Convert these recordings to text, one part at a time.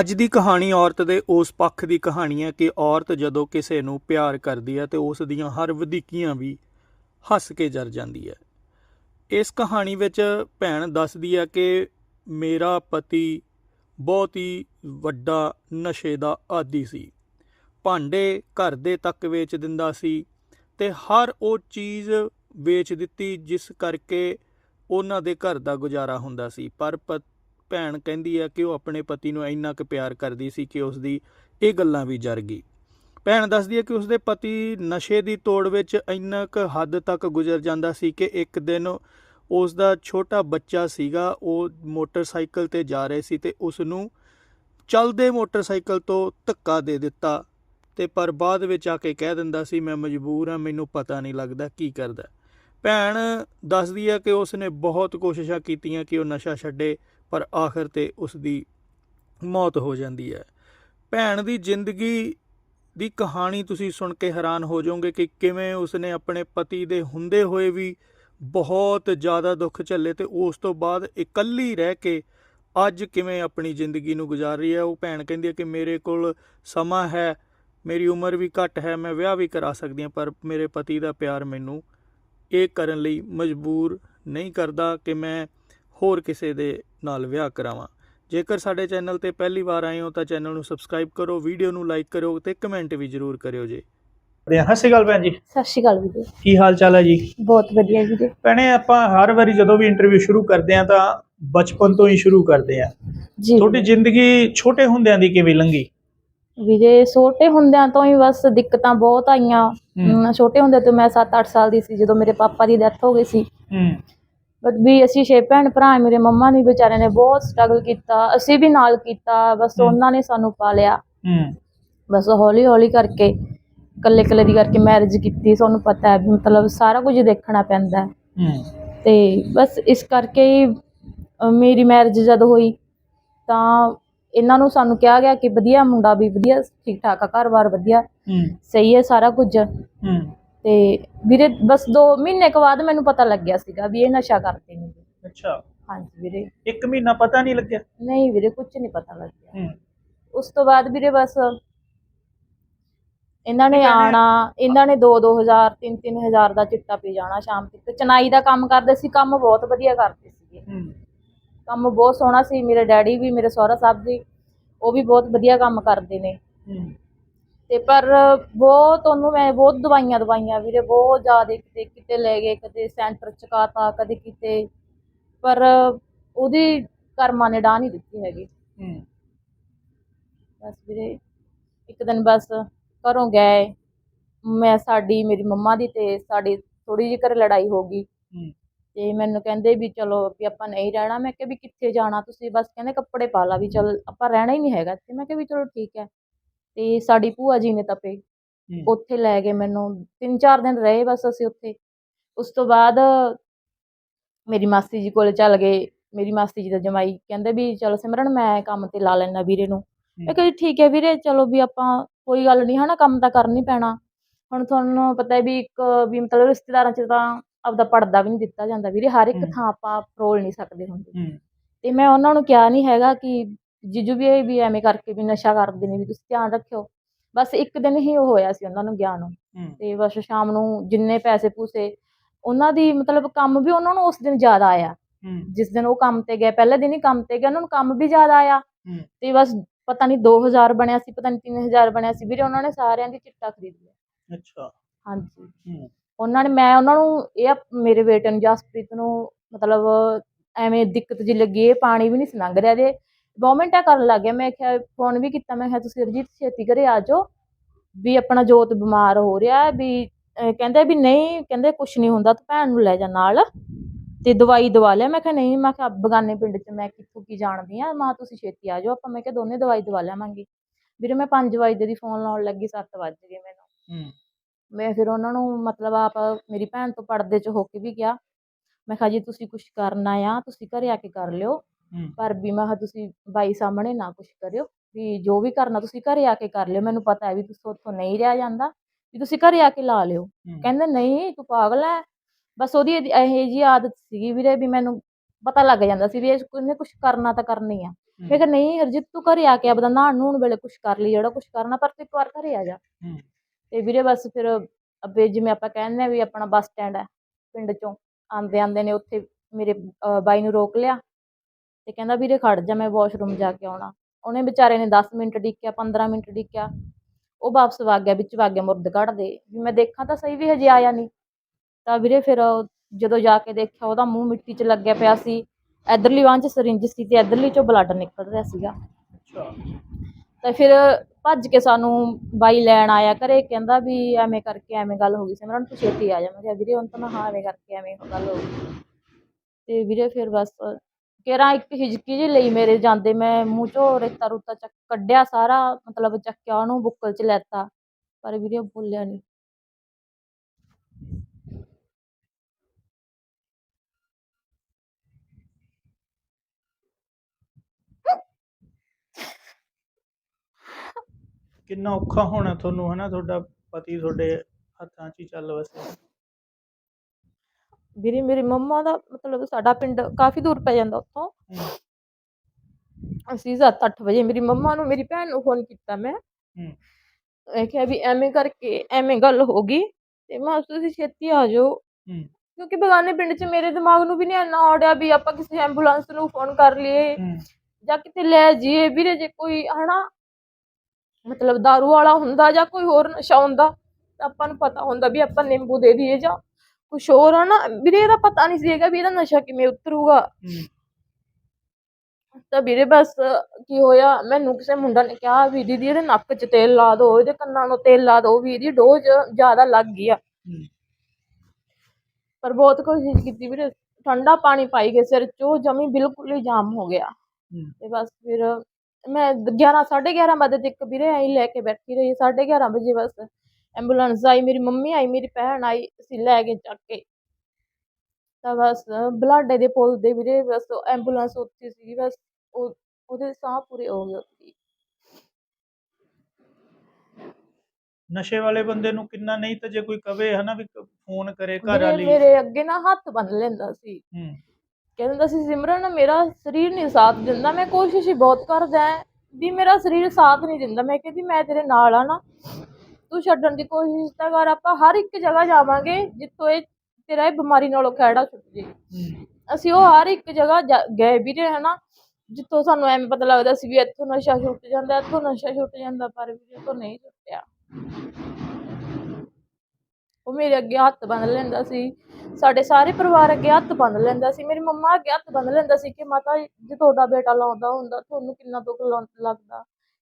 ਅੱਜ ਦੀ ਕਹਾਣੀ ਔਰਤ ਦੇ ਉਸ ਪੱਖ ਦੀ ਕਹਾਣੀ ਹੈ ਕਿ ਔਰਤ ਜਦੋਂ ਕਿਸੇ ਨੂੰ ਪਿਆਰ ਕਰਦੀ ਹੈ ਤੇ ਉਸ ਦੀਆਂ ਹਰ ਵਧੀਕੀਆਂ ਵੀ ਹੱਸ ਕੇ ਜਰ ਜਾਂਦੀ ਹੈ। ਇਸ ਕਹਾਣੀ ਵਿੱਚ ਭੈਣ ਦੱਸਦੀ ਹੈ ਕਿ ਮੇਰਾ ਪਤੀ ਬਹੁਤ ਹੀ ਵੱਡਾ ਨਸ਼ੇ ਦਾ ਆਦੀ ਸੀ। ਭਾਂਡੇ ਘਰ ਦੇ ਤੱਕ ਵੇਚ ਦਿੰਦਾ ਸੀ ਤੇ ਹਰ ਉਹ ਚੀਜ਼ ਵੇਚ ਦਿੱਤੀ ਜਿਸ ਕਰਕੇ ਉਹਨਾਂ ਦੇ ਘਰ ਦਾ ਗੁਜ਼ਾਰਾ ਹੁੰਦਾ ਸੀ। ਪਰ ਪ- ਭੈਣ ਕਹਿੰਦੀ ਹੈ ਕਿ ਉਹ ਆਪਣੇ ਪਤੀ ਨੂੰ ਇੰਨਾ ਕੁ ਪਿਆਰ ਕਰਦੀ ਸੀ ਕਿ ਉਸ ਦੀ ਇਹ ਗੱਲਾਂ ਵੀ ਜਰ ਗਈ। ਭੈਣ ਦੱਸਦੀ ਹੈ ਕਿ ਉਸ ਦੇ ਪਤੀ ਨਸ਼ੇ ਦੀ ਤੋੜ ਵਿੱਚ ਇੰਨਾ ਕੁ ਹੱਦ ਤੱਕ ਗੁਜ਼ਰ ਜਾਂਦਾ ਸੀ ਕਿ ਇੱਕ ਦਿਨ ਉਸ ਦਾ ਛੋਟਾ ਬੱਚਾ ਸੀਗਾ, ਉਹ ਮੋਟਰਸਾਈਕਲ ਤੇ ਜਾ ਰਹੇ ਸੀ ਤੇ ਉਸ ਨੂੰ ਚਲਦੇ ਮੋਟਰਸਾਈਕਲ ਤੋਂ ਧੱਕਾ ਦੇ ਦਿੱਤਾ ਤੇ ਪਰ ਬਾਅਦ ਵਿੱਚ ਆ ਕੇ ਕਹਿ ਦਿੰਦਾ ਸੀ, ਮੈਂ ਮਜਬੂਰ ਹਾਂ, ਮੈਨੂੰ ਪਤਾ ਨਹੀਂ ਲੱਗਦਾ ਕੀ ਕਰਦਾ ਭੈਣ ਦੱਸਦੀ ਹੈ ਕਿ ਉਸ ਨੇ ਬਹੁਤ ਕੋਸ਼ਿਸ਼ਾਂ ਕੀਤੀਆਂ ਕਿ ਉਹ ਨਸ਼ਾ ਛੱਡੇ ਪਰ ਆਖਰ ਤੇ ਉਸ ਦੀ ਮੌਤ ਹੋ ਜਾਂਦੀ ਹੈ। ਭੈਣ ਦੀ ਜ਼ਿੰਦਗੀ ਦੀ ਕਹਾਣੀ ਤੁਸੀਂ ਸੁਣ ਕੇ ਹੈਰਾਨ ਹੋ ਜਾਓਗੇ ਕਿ ਕਿਵੇਂ ਉਸਨੇ ਆਪਣੇ ਪਤੀ ਦੇ ਹੁੰਦੇ ਹੋਏ ਵੀ ਬਹੁਤ ਜ਼ਿਆਦਾ ਦੁੱਖ ਝੱਲੇ ਤੇ ਉਸ ਤੋਂ ਬਾਅਦ ਇਕੱਲੀ ਰਹਿ ਕੇ ਅੱਜ ਕਿਵੇਂ ਆਪਣੀ ਜ਼ਿੰਦਗੀ ਨੂੰ ਗੁਜ਼ਾਰ ਰਹੀ ਹੈ। ਉਹ ਭੈਣ ਕਹਿੰਦੀ ਹੈ ਕਿ ਮੇਰੇ ਕੋਲ ਸਮਾਂ ਹੈ, ਮੇਰੀ ਉਮਰ ਵੀ ਘੱਟ ਹੈ, ਮੈਂ ਵਿਆਹ ਵੀ ਕਰਾ ਸਕਦੀ ਹਾਂ, ਪਰ ਮੇਰੇ ਪਤੀ ਦਾ ਪਿਆਰ ਮੈਨੂੰ ਇਹ ਕਰਨ ਲਈ ਮਜਬੂਰ ਨਹੀਂ ਕਰਦਾ ਕਿ ਮੈਂ ਹੋਰ ਕਿਸੇ ਦੇ ਨਾਲ ਵਿਆਹ ਕਰਾਵਾਂ। ਜੇਕਰ ਸਾਡੇ ਚੈਨਲ ਤੇ ਪਹਿਲੀ ਵਾਰ ਆਏ ਹੋ ਤਾਂ ਚੈਨਲ ਨੂੰ ਸਬਸਕ੍ਰਾਈਬ ਕਰੋ ਵੀਡੀਓ ਨੂੰ ਲਾਈਕ ਕਰੋ ਤੇ ਕਮੈਂਟ ਵੀ ਜ਼ਰੂਰ ਕਰਿਓ ਜੀ। ਸਤਿ ਸ਼੍ਰੀ ਅਕਾਲ ਭੈਣ ਜੀ। ਸਤਿ ਸ਼੍ਰੀ ਅਕਾਲ ਵੀਰੇ। ਕੀ ਹਾਲ ਚਾਲ ਹੈ ਜੀ? ਬਹੁਤ ਵਧੀਆ ਵੀਰੇ। ਭੈਣੇ ਆਪਾਂ ਹਰ ਵਾਰੀ ਜਦੋਂ ਵੀ ਇੰਟਰਵਿਊ ਸ਼ੁਰੂ ਕਰਦੇ ਆ ਤਾਂ ਬਚਪਨ ਤੋਂ ਹੀ ਸ਼ੁਰੂ ਕਰਦੇ ਆ ਜੀ ਤੁਹਾਡੀ ਜ਼ਿੰਦਗੀ ਛੋਟੇ ਹੁੰਦਿਆਂ ਦੀ ਕਿਵੇਂ ਲੰਘੀ? ਵੀਰੇ ਛੋਟੇ ਹੁੰਦਿਆਂ ਤੋਂ ਹੀ ਬਸ ਦਿੱਕਤਾਂ ਬਹੁਤ ਆਈਆਂ। ਛੋਟੇ ਹੁੰਦੇ ਤੋਂ ਮੈਂ 7-8 ਸਾਲ ਦੀ ਸੀ ਜਦੋਂ ਮੇਰੇ ਪਾਪਾ ਦੀ ਡੈਥ ਹੋ ਗਈ ਸੀ। ਵੀ ਅਸੀਂ ਛੇ ਭੈਣ ਭਰਾ ਮੇਰੇ ਮੰਮਾ ਨੇ ਵਿਚਾਰਿਆਂ ਨੇ ਬਹੁਤ ਸਟਰਗਲ ਕੀਤਾ ਅਸੀਂ ਵੀ ਨਾਲ ਕੀਤਾ ਬਸ। ਉਹਨਾਂ ਨੇ ਸਾਨੂੰ ਪਾਲਿਆ। ਹੂੰ। ਬਸ ਹੌਲੀ ਹੌਲੀ ਕਰਕੇ ਇਕੱਲੇ ਇਕੱਲੇ ਦੀ ਕਰਕੇ ਮੈਰਿਜ ਕੀਤੀ ਤੁਹਾਨੂੰ ਪਤਾ ਹੈ ਵੀ ਮਤਲਬ ਸਾਰਾ ਕੁਝ ਦੇਖਣਾ ਪੈਂਦਾ ਹੈ। ਹੂੰ। ਤੇ ਬਸ ਇਸ ਕਰਕੇ ਹੀ ਅ, ਮੇਰੀ ਮੈਰਿਜ ਜਦ ਹੋਈ ਤਾਂ ਇਹਨਾਂ ਨੂੰ ਸਾਨੂੰ ਕਿਹਾ ਗਿਆ ਕਿ ਵਧੀਆ ਮੁੰਡਾ ਵੀ ਵਧੀਆ ਠੀਕ ਠਾਕ ਆ ਘਰ-ਬਾਰ ਵਧੀਆ। ਹੂੰ। ਸਹੀ ਹੈ ਸਾਰਾ ਕੁਝ। ਹੂੰ। ਤੇ ਵੀਰੇ ਬਸ 2 ਮਹੀਨੇ ਕੁ ਬਾਅਦ ਮੈਨੂੰ ਪਤਾ ਲੱਗਿਆ ਸੀਗਾ ਵੀ ਇਹ ਨਸ਼ਾ ਕਰਦੇ ਨੇ। ਅੱਛਾ। ਹਾਂਜੀ ਵੀਰੇ। ਇੱਕ ਮਹੀਨਾ ਪਤਾ ਨਹੀਂ ਲੱਗਿਆ? ਨਹੀਂ ਵੀਰੇ ਕੁਝ ਨਹੀਂ ਪਤਾ ਲੱਗਿਆ। ਹੂੰ। ਉਸ ਤੋਂ ਬਾਅਦ ਵੀਰੇ ਬਸ ਇਹਨਾਂ ਨੇ ਇਹਨਾਂ ਨੇ- ਆਣਾ ਇਹਨਾਂ ਨੇ 2-2000 3-3000 ਦਾ ਚਿੱਟਾ ਪੀ ਜਾਣਾ ਸ਼ਾਮ ਤੱਕ। ਚਨਾਈ ਦਾ ਕੰਮ ਕਰਦੇ ਸੀ ਕੰਮ ਬਹੁਤ ਵਧੀਆ ਕਰਦੇ ਸੀਗੇ। ਕੰਮ ਬਹੁਤ ਸੋਹਣਾ ਸੀ ਮੇਰੇ ਡੈਡੀ ਵੀ ਮੇਰੇ ਸਹੁਰਾ ਸਾਹਿਬ ਜੀ ਉਹ ਵੀ ਬਹੁਤ ਵਧੀਆ ਕੰਮ ਕਰਦੇ ਨੇ। ਤੇ ਪਰ ਬਹੁਤ ਉਹਨੂੰ ਮੈਂ ਬਹੁਤ ਦਵਾਈਆਂ ਦਵਾਈਆਂ ਵੀਰੇ ਬਹੁਤ ਜ਼ਿਆਦਾ ਕਿਤੇ ਕਿਤੇ ਲੈ ਗਏ ਕਦੇ ਸੈਂਟਰ ਚਕਾਤਾ ਕਦੇ ਕਿਤੇ। ਪਰ ਉਹਦੀ ਕਰਮਾਂ ਨੇ ਡਾਹ ਨਹੀਂ ਦਿੱਤੀ ਹੈਗੀ। ਹੂੰ। ਬਸ ਵੀਰੇ ਇੱਕ ਦਿਨ ਬਸ ਘਰੋਂ ਗਏ। ਮੈਂ ਸਾਡੀ ਮੇਰੀ ਮੰਮਾ ਦੀ ਤੇ ਸਾਡੀ ਥੋੜੀ ਜਿਹੀ ਘਰ ਲੜਾਈ ਹੋ ਗਈ। ਹੂੰ। ਤੇ ਮੈਨੂੰ ਕਹਿੰਦੇ ਵੀ ਚਲੋ ਵੀ ਆਪਾਂ ਨਹੀਂ ਰਹਿਣਾ। ਮੈਂ ਕਿਹਾ ਵੀ ਕਿੱਥੇ ਜਾਣਾ ਤੁਸੀਂ? ਬਸ ਕਹਿੰਦੇ ਕੱਪੜੇ ਪਾ ਲਾ ਵੀ ਚਲ ਆਪਾਂ ਰਹਿਣਾ ਹੀ ਨਹੀਂ ਹੈਗਾ ਤੇ ਮੈਂ ਕਿਹਾ ਵੀ ਚਲੋ ਠੀਕ ਹੈ। ਤੇ ਸਾਡੀ ਭੂਆ ਜੀ ਨੇ ਤਪੇ ਉੱਥੇ ਲੈ ਗਏ ਮੈਨੂੰ। ਤਿੰਨ ਚਾਰ ਦਿਨ ਰਹੇ ਬਸ ਅਸੀਂ ਉੱਥੇ। ਉਸ ਤੋਂ ਬਾਅਦ ਮੇਰੀ ਮਾਸੀ ਜੀ ਕੋਲ ਚੱਲ ਗਏ। ਮੇਰੀ ਮਾਸੀ ਜੀ ਦਾ ਜਮਾਈ ਕਹਿੰਦੇ ਵੀ ਚਲੋ ਸਿਮਰਨ ਮੈਂ ਕੰਮ ਤੇ ਲਾ ਲੈਣਾ ਵੀਰੇ ਨੂੰ। ਮੈਂ ਕਿਹਾ ਜੀ ਠੀਕ ਹੈ ਵੀਰੇ ਚਲੋ ਵੀ ਆਪਾਂ ਕੋਈ ਗੱਲ ਨਹੀਂ ਹਨਾ ਕੰਮ ਤਾਂ ਕਰਨਾ ਪੈਣਾ। ਹੁਣ ਤੁਹਾਨੂੰ ਪਤਾ ਹੈ ਵੀ ਇੱਕ ਵੀ ਮਤਲਬ ਰਿਸ਼ਤੇਦਾਰਾਂ 'ਚ ਤਾਂ ਆਪਦਾ ਪੜਦਾ ਵੀ ਨਹੀਂ ਦਿੱਤਾ ਜਾਂਦਾ ਵੀਰੇ। ਹਰ ਇੱਕ। ਥਾਂ ਆਪਾਂ ਫਰੋਲ ਨਹੀਂ ਸਕਦੇ ਹੁੰਦੇ। ਤੇ ਮੈਂ ਉਹਨਾਂ ਨੂੰ ਕਿਹਾ ਨਹੀਂ ਹੈਗਾ ਕਿ ਜੀਜੂ ਵੀ ਇਹ ਵੀ ਐਵੇਂ ਕਰਕੇ ਵੀ ਨਸ਼ਾ ਕਰਦੇ ਨੇ ਵੀ ਤੁਸੀਂ ਧਿਆਨ ਰੱਖਿਓ। ਬਸ ਇੱਕ ਦਿਨ ਹੀ ਉਹ ਹੋਇਆ ਸੀ ਉਹਨਾਂ ਨੂੰ ਗਿਆ ਨੂੰ। ਤੇ ਬਸ ਸ਼ਾਮ ਨੂੰ ਜਿੰਨੇ ਪੈਸੇ ਪੂਸੇ ਉਹਨਾਂ ਦੀ ਮਤਲਬ ਕੰਮ ਵੀ ਉਹਨਾਂ ਨੂੰ ਉਸ ਦਿਨ ਜ਼ਿਆਦਾ ਆਇਆ। ਜਿਸ ਦਿਨ ਉਹ ਕੰਮ ਤੇ ਗਏ ਪਹਿਲੇ ਦਿਨ ਹੀ ਕੰਮ ਤੇ ਗਏ ਉਹਨਾਂ ਨੂੰ ਕੰਮ ਵੀ ਜ਼ਿਆਦਾ ਆਇਆ। ਤੇ ਬਸ ਪਤਾ ਨਹੀਂ 2000 ਬਣਿਆ ਸੀ ਪਤਾ ਨਹੀਂ 3000 ਬਣਿਆ ਸੀ ਵੀਰੇ ਉਹਨਾਂ ਨੇ ਸਾਰਿਆਂ ਦੀ ਚਿੱਟਾ ਖਰੀਦ ਲਿਆ। ਅੱਛਾ। ਹਾਂਜੀ। ਉਹਨਾਂ ਨੇ ਮੈਂ ਉਹਨਾਂ ਨੂੰ ਇਹ ਮੇਰੇ ਬੇਟੇ ਨੂੰ ਜਸਪ੍ਰੀਤ ਨੂੰ ਮਤਲਬ ਐਵੇਂ ਦਿੱਕਤ ਜੀ ਲੱਗੀ ਇਹ ਪਾਣੀ ਵੀ ਨਹੀਂ ਸੀ ਲੰਘ ਰਿਹਾ ਜੇ। ਗਵਰਨਮੈਂਟਾਂ ਕਰਨ ਲੱਗ ਗਿਆ। ਮੈਂ ਕਿਹਾ ਫੋਨ ਵੀ ਕੀਤਾ ਮੈਂ ਕਿਹਾ ਤੁਸੀਂ ਰਜੀਤ ਛੇਤੀ ਘਰੇ ਆ ਜਾਓ ਵੀ ਆਪਣਾ ਜੋਤ ਬਿਮਾਰ ਹੋ ਰਿਹਾ ਹੈ ਵੀ ਕਹਿੰਦੇ ਵੀ ਨਹੀਂ ਕਹਿੰਦੇ ਕੁਛ ਨਹੀਂ ਹੁੰਦਾ ਤੂੰ ਭੈਣ ਨੂੰ ਲੈ ਜਾ ਨਾਲ ਤੇ ਦਵਾਈ ਦਵਾ ਲਿਆ। ਮੈਂ ਕਿਹਾ ਨਹੀਂ ਮੈਂ ਕਿਹਾ ਬਗਾਨੇ ਪਿੰਡ 'ਚ ਮੈਂ ਕਿੱਥੋਂ ਕੀ ਜਾਣਦੀ ਆ ਮਾਂ ਤੁਸੀਂ ਛੇਤੀ ਆ ਜਾਓ ਆਪਾਂ ਮੈਂ ਕਿਹਾ ਦੋਨੇ ਦਵਾਈ ਦਵਾ ਲਿਆਵਾਂਗੇ। ਵੀਰੇ ਮੈਂ 5 ਵਜੇ ਦੀ ਫੋਨ ਲਾਉਣ ਲੱਗੀ 7 ਵੱਜ ਗਏ ਮੈਨੂੰ। ਮੈਂ ਫਿਰ ਉਹਨਾਂ ਨੂੰ ਮਤਲਬ ਆਪ ਮੇਰੀ ਭੈਣ ਤੋਂ ਪਰਦੇ 'ਚ ਹੋ ਕੇ ਵੀ ਕਿਹਾ ਮੈਂ ਕਿਹਾ ਜੀ ਤੁਸੀਂ ਕੁਝ ਕਰਨਾ ਆ ਤੁਸੀਂ ਘਰੇ ਆ ਕੇ ਕਰ ਲਿਓ। ਪਰ ਵੀ ਮੈਂ ਕਿਹਾ ਤੁਸੀਂ ਬਾਈ ਸਾਹਮਣੇ ਨਾ ਕੁਝ ਕਰਿਓ ਵੀ ਜੋ ਵੀ ਕਰਨਾ ਤੁਸੀਂ ਘਰੇ ਆ ਕੇ ਕਰ ਲਿਓ ਮੈਨੂੰ ਪਤਾ ਹੈ ਵੀ ਤੁਸੀਂ ਉੱਥੋਂ ਨਹੀਂ ਰਿਹਾ ਜਾਂਦਾ ਵੀ ਤੁਸੀਂ ਘਰੇ ਆ ਕੇ ਲਾ ਲਿਓ। ਕਹਿੰਦੇ ਨਹੀਂ ਤੂੰ ਪਾਗਲ ਹੈ ਬਸ ਉਹਦੀ ਇਹ ਜੀ ਆਦਤ ਸੀਗੀ ਵੀਰੇ ਵੀ ਮੈਨੂੰ ਪਤਾ ਲੱਗ ਜਾਂਦਾ ਸੀ ਵੀ ਇਹ ਇਹਨੇ ਕੁਝ ਕਰਨਾ ਤਾਂ ਕਰਨੀ ਆ। ਮੈਂ ਕਿਹਾ ਨਹੀਂ ਹਰਜੀਤ ਤੂੰ ਘਰੇ ਆ ਕੇ ਆਪਦਾ ਨਹਾਉਣ ਨੂਣ ਵੇਲੇ ਕੁਝ ਕਰ ਲਈ ਜਿਹੜਾ ਕੁਝ ਕਰਨਾ ਪਰ ਤੂੰ ਇੱਕ ਵਾਰ ਘਰੇ ਆ ਜਾ। ਤੇ ਵੀਰੇ ਬਸ ਫਿਰ ਅੱਬੇ ਜਿਵੇਂ ਆਪਾਂ ਕਹਿੰਦੇ ਆ ਵੀ ਆਪਣਾ ਬੱਸ ਸਟੈਂਡ ਹੈ ਪਿੰਡ ਚੋਂ ਆਂਦੇ ਆਂਦੇ ਨੇ ਉੱਥੇ ਮੇਰੇ ਬਾਈ ਨੂੰ ਰੋਕ ਲਿਆ। ਤੇ ਕਹਿੰਦਾ ਵੀਰੇ ਖੜ ਜਾ ਮੈਂ ਵਾਸ਼ਰੂਮ ਜਾ ਕੇ ਆਉਣਾ। ਉਹਨੇ ਵਿਚਾਰੇ ਨੇ 10 ਮਿੰਟ ਡਿੱਕਿਆ 15 ਮਿੰਟ ਡਿੱਕਿਆ। ਉਹ ਵਾਪਸ ਵਗ ਗਿਆ ਵਿੱਚ ਵਗ ਗਿਆ ਮੁਰਦ ਕੱਢਦੇ ਵੀ ਮੈਂ ਦੇਖਾਂ ਤਾਂ ਸਹੀ ਵੀ ਹਜੇ ਆਇਆ ਨਹੀਂ। ਤਾਂ ਵੀਰੇ ਫਿਰ ਜਦੋਂ ਜਾ ਕੇ ਦੇਖਿਆ ਉਹਦਾ ਮੂੰਹ ਮਿੱਟੀ 'ਚ ਲੱਗਿਆ ਪਿਆ ਸੀ। ਇਧਰਲੀ 'ਚ ਸਰਿੰਜ ਸੀ ਤੇ ਇਧਰਲੀ 'ਚੋਂ ਬਲੱਡ ਨਿਕਲ ਰਿਹਾ ਸੀਗਾ। ਤਾਂ ਫਿਰ ਭੱਜ ਕੇ ਸਾਨੂੰ ਬਾਈ ਲੈਣ ਆਇਆ ਘਰੇ ਕਹਿੰਦਾ ਵੀ ਐਵੇਂ ਕਰਕੇ ਐਵੇਂ ਗੱਲ ਹੋ ਗਈ ਸਿਮਰਨ ਤੂੰ ਛੇਤੀ ਆ ਜਾ। ਮੈਂ ਕਿਹਾ ਵੀਰੇ ਹੁਣ ਤਾਂ ਮੈਂ ਹਾਂ ਐਵੇਂ ਕਰਕੇ ਐਵੇਂ ਗੱਲ ਹੋ ਗਈ। ਤੇ ਵੀਰੇ ਫਿਰ ਬਸ ਕੇਰਾਂ ਇੱਕ ਹਿਜਕੀ ਜਿਹੀ ਲਈ ਮੇਰੇ ਜਾਂਦੇ ਮੈਂ ਮੂੰਹ ਚੋਂ ਰੇਤਾ ਰੂਤਾ ਚੱਕ ਕੱਢਿਆ ਸਾਰਾ, ਮਤਲਬ ਚੱਕਿਆ ਉਹਨੂੰ ਬੁੱਕਲ 'ਚ ਲੈਤਾ, ਪਰ ਵੀਰੇ ਉਹ ਬੋਲਿਆ ਨਹੀਂ ਕਿੰਨਾ ਔਖਾ ਹੋਣਾ ਤੁਹਾਨੂੰ ਹਨਾ ਤੁਹਾਡਾ ਪਤੀ ਤੁਹਾਡੇ ਹੱਥਾਂ 'ਚ ਹੀ ਚੱਲ ਵਸੇ। ਵੀਰੇ ਮੇਰੀ ਮੰਮਾ ਦਾ ਮਤਲਬ ਸਾਡਾ ਪਿੰਡ ਕਾਫੀ ਦੂਰ ਪੈ ਜਾਂਦਾ ਉੱਥੋਂ। ਅਸੀਂ 7-8 ਵਜੇ ਮੇਰੀ ਮੰਮਾ ਨੂੰ ਮੇਰੀ ਭੈਣ ਨੂੰ ਫੋਨ ਕੀਤਾ ਮੈਂ। ਮੈਂ ਕਿਹਾ ਵੀ ਐਵੇਂ ਕਰਕੇ ਐਵੇਂ ਗੱਲ ਹੋ ਗਈ ਤੇ ਮੈਂ ਤੁਸੀਂ ਛੇਤੀ ਆ ਜਾਓ। ਕਿਉਂਕਿ ਬਗਾਨੇ ਪਿੰਡ 'ਚ ਮੇਰੇ ਦਿਮਾਗ ਨੂੰ ਵੀ ਨਹੀਂ ਇੰਨਾ ਆੜਿਆ ਵੀ ਆਪਾਂ ਕਿਸੇ ਐਂਬੂਲੈਂਸ ਨੂੰ ਫੋਨ ਕਰ ਲਈਏ ਜਾਂ ਕਿਤੇ ਲੈ ਜਾਈਏ ਵੀਰੇ ਜੇ ਕੋਈ ਹਨਾ ਮਤਲਬ दारू ਵਾਲਾ ਹੁੰਦਾ ਜਾਂ ਕੋਈ ਹੋਰ ਨਸ਼ਾ ਹੁੰਦਾ ਆਪਾਂ ਨੂੰ ਪਤਾ ਹੁੰਦਾ ਵੀ ਆਪਾਂ ਨਿੰਬੂ ਦੇ ਦਈਏ ਜਾਂ ਕੁਛ ਹੋਰ ਹਨਾ ਵੀਰੇ ਇਹਦਾ ਪਤਾ ਨਹੀਂ ਸੀਗਾ ਵੀ ਇਹਦਾ ਨਸ਼ਾ ਕਿਵੇਂ ਉਤਰੂਗਾ। ਤਾਂ ਵੀਰੇ ਬਸ ਕੀ ਹੋਇਆ ਮੈਨੂੰ ਕਿਸੇ ਮੁੰਡਾ ਨੇ ਕਿਹਾ ਵੀ ਦੀਦੀ ਇਹਦੇ ਨੱਕ 'ਚ ਤੇਲ ਲਾ ਦਿਓ ਇਹਦੇ ਕੰਨਾਂ ਨੂੰ ਤੇਲ ਲਾ ਦਿਓ ਵੀ ਇਹਦੀ ਡੋਜ਼ ਜ਼ਿਆਦਾ ਲੱਗ ਗਈ ਆ। ਪਰ ਬਹੁਤ ਕੋਸ਼ਿਸ਼ ਕੀਤੀ ਵੀਰੇ ਠੰਡਾ ਪਾਣੀ ਪਾਈ ਗਏ ਸਿਰ 'ਚ ਉਹ ਜਮੀ ਬਿਲਕੁਲ ਹੀ ਜਾਮ ਹੋ ਗਿਆ। ਤੇ ਬਸ ਫਿਰ ਮੈਂ 11 11:30 ਵਜੇ ਤੱਕ ਵੀਰੇ ਆਈ ਲੈ ਕੇ ਬੈਠੀ ਰਹੀ 11:30 ਵਜੇ ਬਸ। ਐਂਬੂਲੈਂਸ ਆਈ ਮੇਰੀ ਮੰਮੀ ਆਈ ਮੇਰੀ ਭੈਣ ਆਈ ਅਸੀਂ ਲੈ ਕੇ ਚੱਕ ਕੇ। ਤਾਂ ਬਸ ਬਲਾਡੇ ਦੇ ਪੁਲ ਦੇ ਵੀਰੇ ਬਸ ਐਂਬੂਲੈਂਸ ਉੱਥੇ ਸੀ ਬਸ ਉਹ ਉਹਦੇ ਸਾਹ ਪੂਰੇ ਹੋ ਗਏ ਉੱਥੇ। ਨਸ਼ੇ ਵਾਲੇ ਬੰਦੇ ਨੂੰ ਕਿੰਨਾ ਨਹੀਂ ਤਾਂ ਜੇ ਕੋਈ ਕਵੇ ਹਨਾ ਵੀ ਫੋਨ ਕਰੇ ਘਰ ਵੀਰੇ ਵਾਲੀ। ਮੇਰੇ ਅੱਗੇ ਨਾ ਹੱਥ ਬੰਨ ਲੈਂਦਾ ਸੀ। ਹੂੰ। ਕਹਿੰਦਾ ਸੀ ਸਿਮਰਨ ਮੇਰਾ ਸਰੀਰ ਨਹੀਂ ਸਾਥ ਦਿੰਦਾ ਮੈਂ ਕੋਸ਼ਿਸ਼ ਹੀ ਬਹੁਤ ਕਰਦਾ ਹਾਂ ਵੀ ਮੇਰਾ ਸਰੀਰ ਸਾਥ ਨਹੀਂ ਦਿੰਦਾ ਮੈਂ ਕਹਿੰਦੀ ਮੈਂ ਤੇਰੇ ਨਾਲ ਆ ਨਾ। ਤੂੰ ਛੱਡਣ ਦੀ ਕੋਸ਼ਿਸ਼ ਤਾਂ ਕਰ ਆਪਾਂ ਹਰ ਇੱਕ ਜਗ੍ਹਾ ਜਾਵਾਂਗੇ ਜਿੱਥੋਂ ਇਹ ਤੇਰਾ ਇਹ ਬਿਮਾਰੀ ਨਾਲੋਂ ਖਹਿੜਾ ਛੁੱਟ ਜੇ। ਅਸੀਂ ਉਹ ਹਰ ਇੱਕ ਜਗ੍ਹਾ ਜਾ- ਗਏ ਵੀਰੇ ਹਨਾ? ਜਿੱਥੋਂ ਸਾਨੂੰ ਐਵੇਂ ਪਤਾ ਲੱਗਦਾ ਸੀ ਵੀ ਇੱਥੋਂ ਨਸ਼ਾ ਛੁੱਟ ਜਾਂਦਾ ਇੱਥੋਂ ਨਸ਼ਾ ਛੁੱਟ ਜਾਂਦਾ ਪਰ ਵੀਰੇ ਤੋਂ ਨਹੀਂ ਛੁੱਟਿਆ। ਉਹ ਮੇਰੇ ਅੱਗੇ ਹੱਥ ਬੰਨ ਲੈਂਦਾ ਸੀ। ਸਾਡੇ ਸਾਰੇ ਪਰਿਵਾਰ ਅੱਗੇ ਹੱਥ ਬੰਨ ਲੈਂਦਾ ਸੀ। ਮੇਰੀ ਮੰਮਾ ਅੱਗੇ ਹੱਥ ਬੰਨ ਲੈਂਦਾ ਸੀ ਕਿ ਮਾਤਾ ਜੇ ਤੁਹਾਡਾ ਬੇਟਾ ਲਾਉਂਦਾ ਹੁੰਦਾ ਤੁਹਾਨੂੰ ਕਿੰਨਾ ਦੁੱਖ ਲਾ- ਲੱਗਦਾ?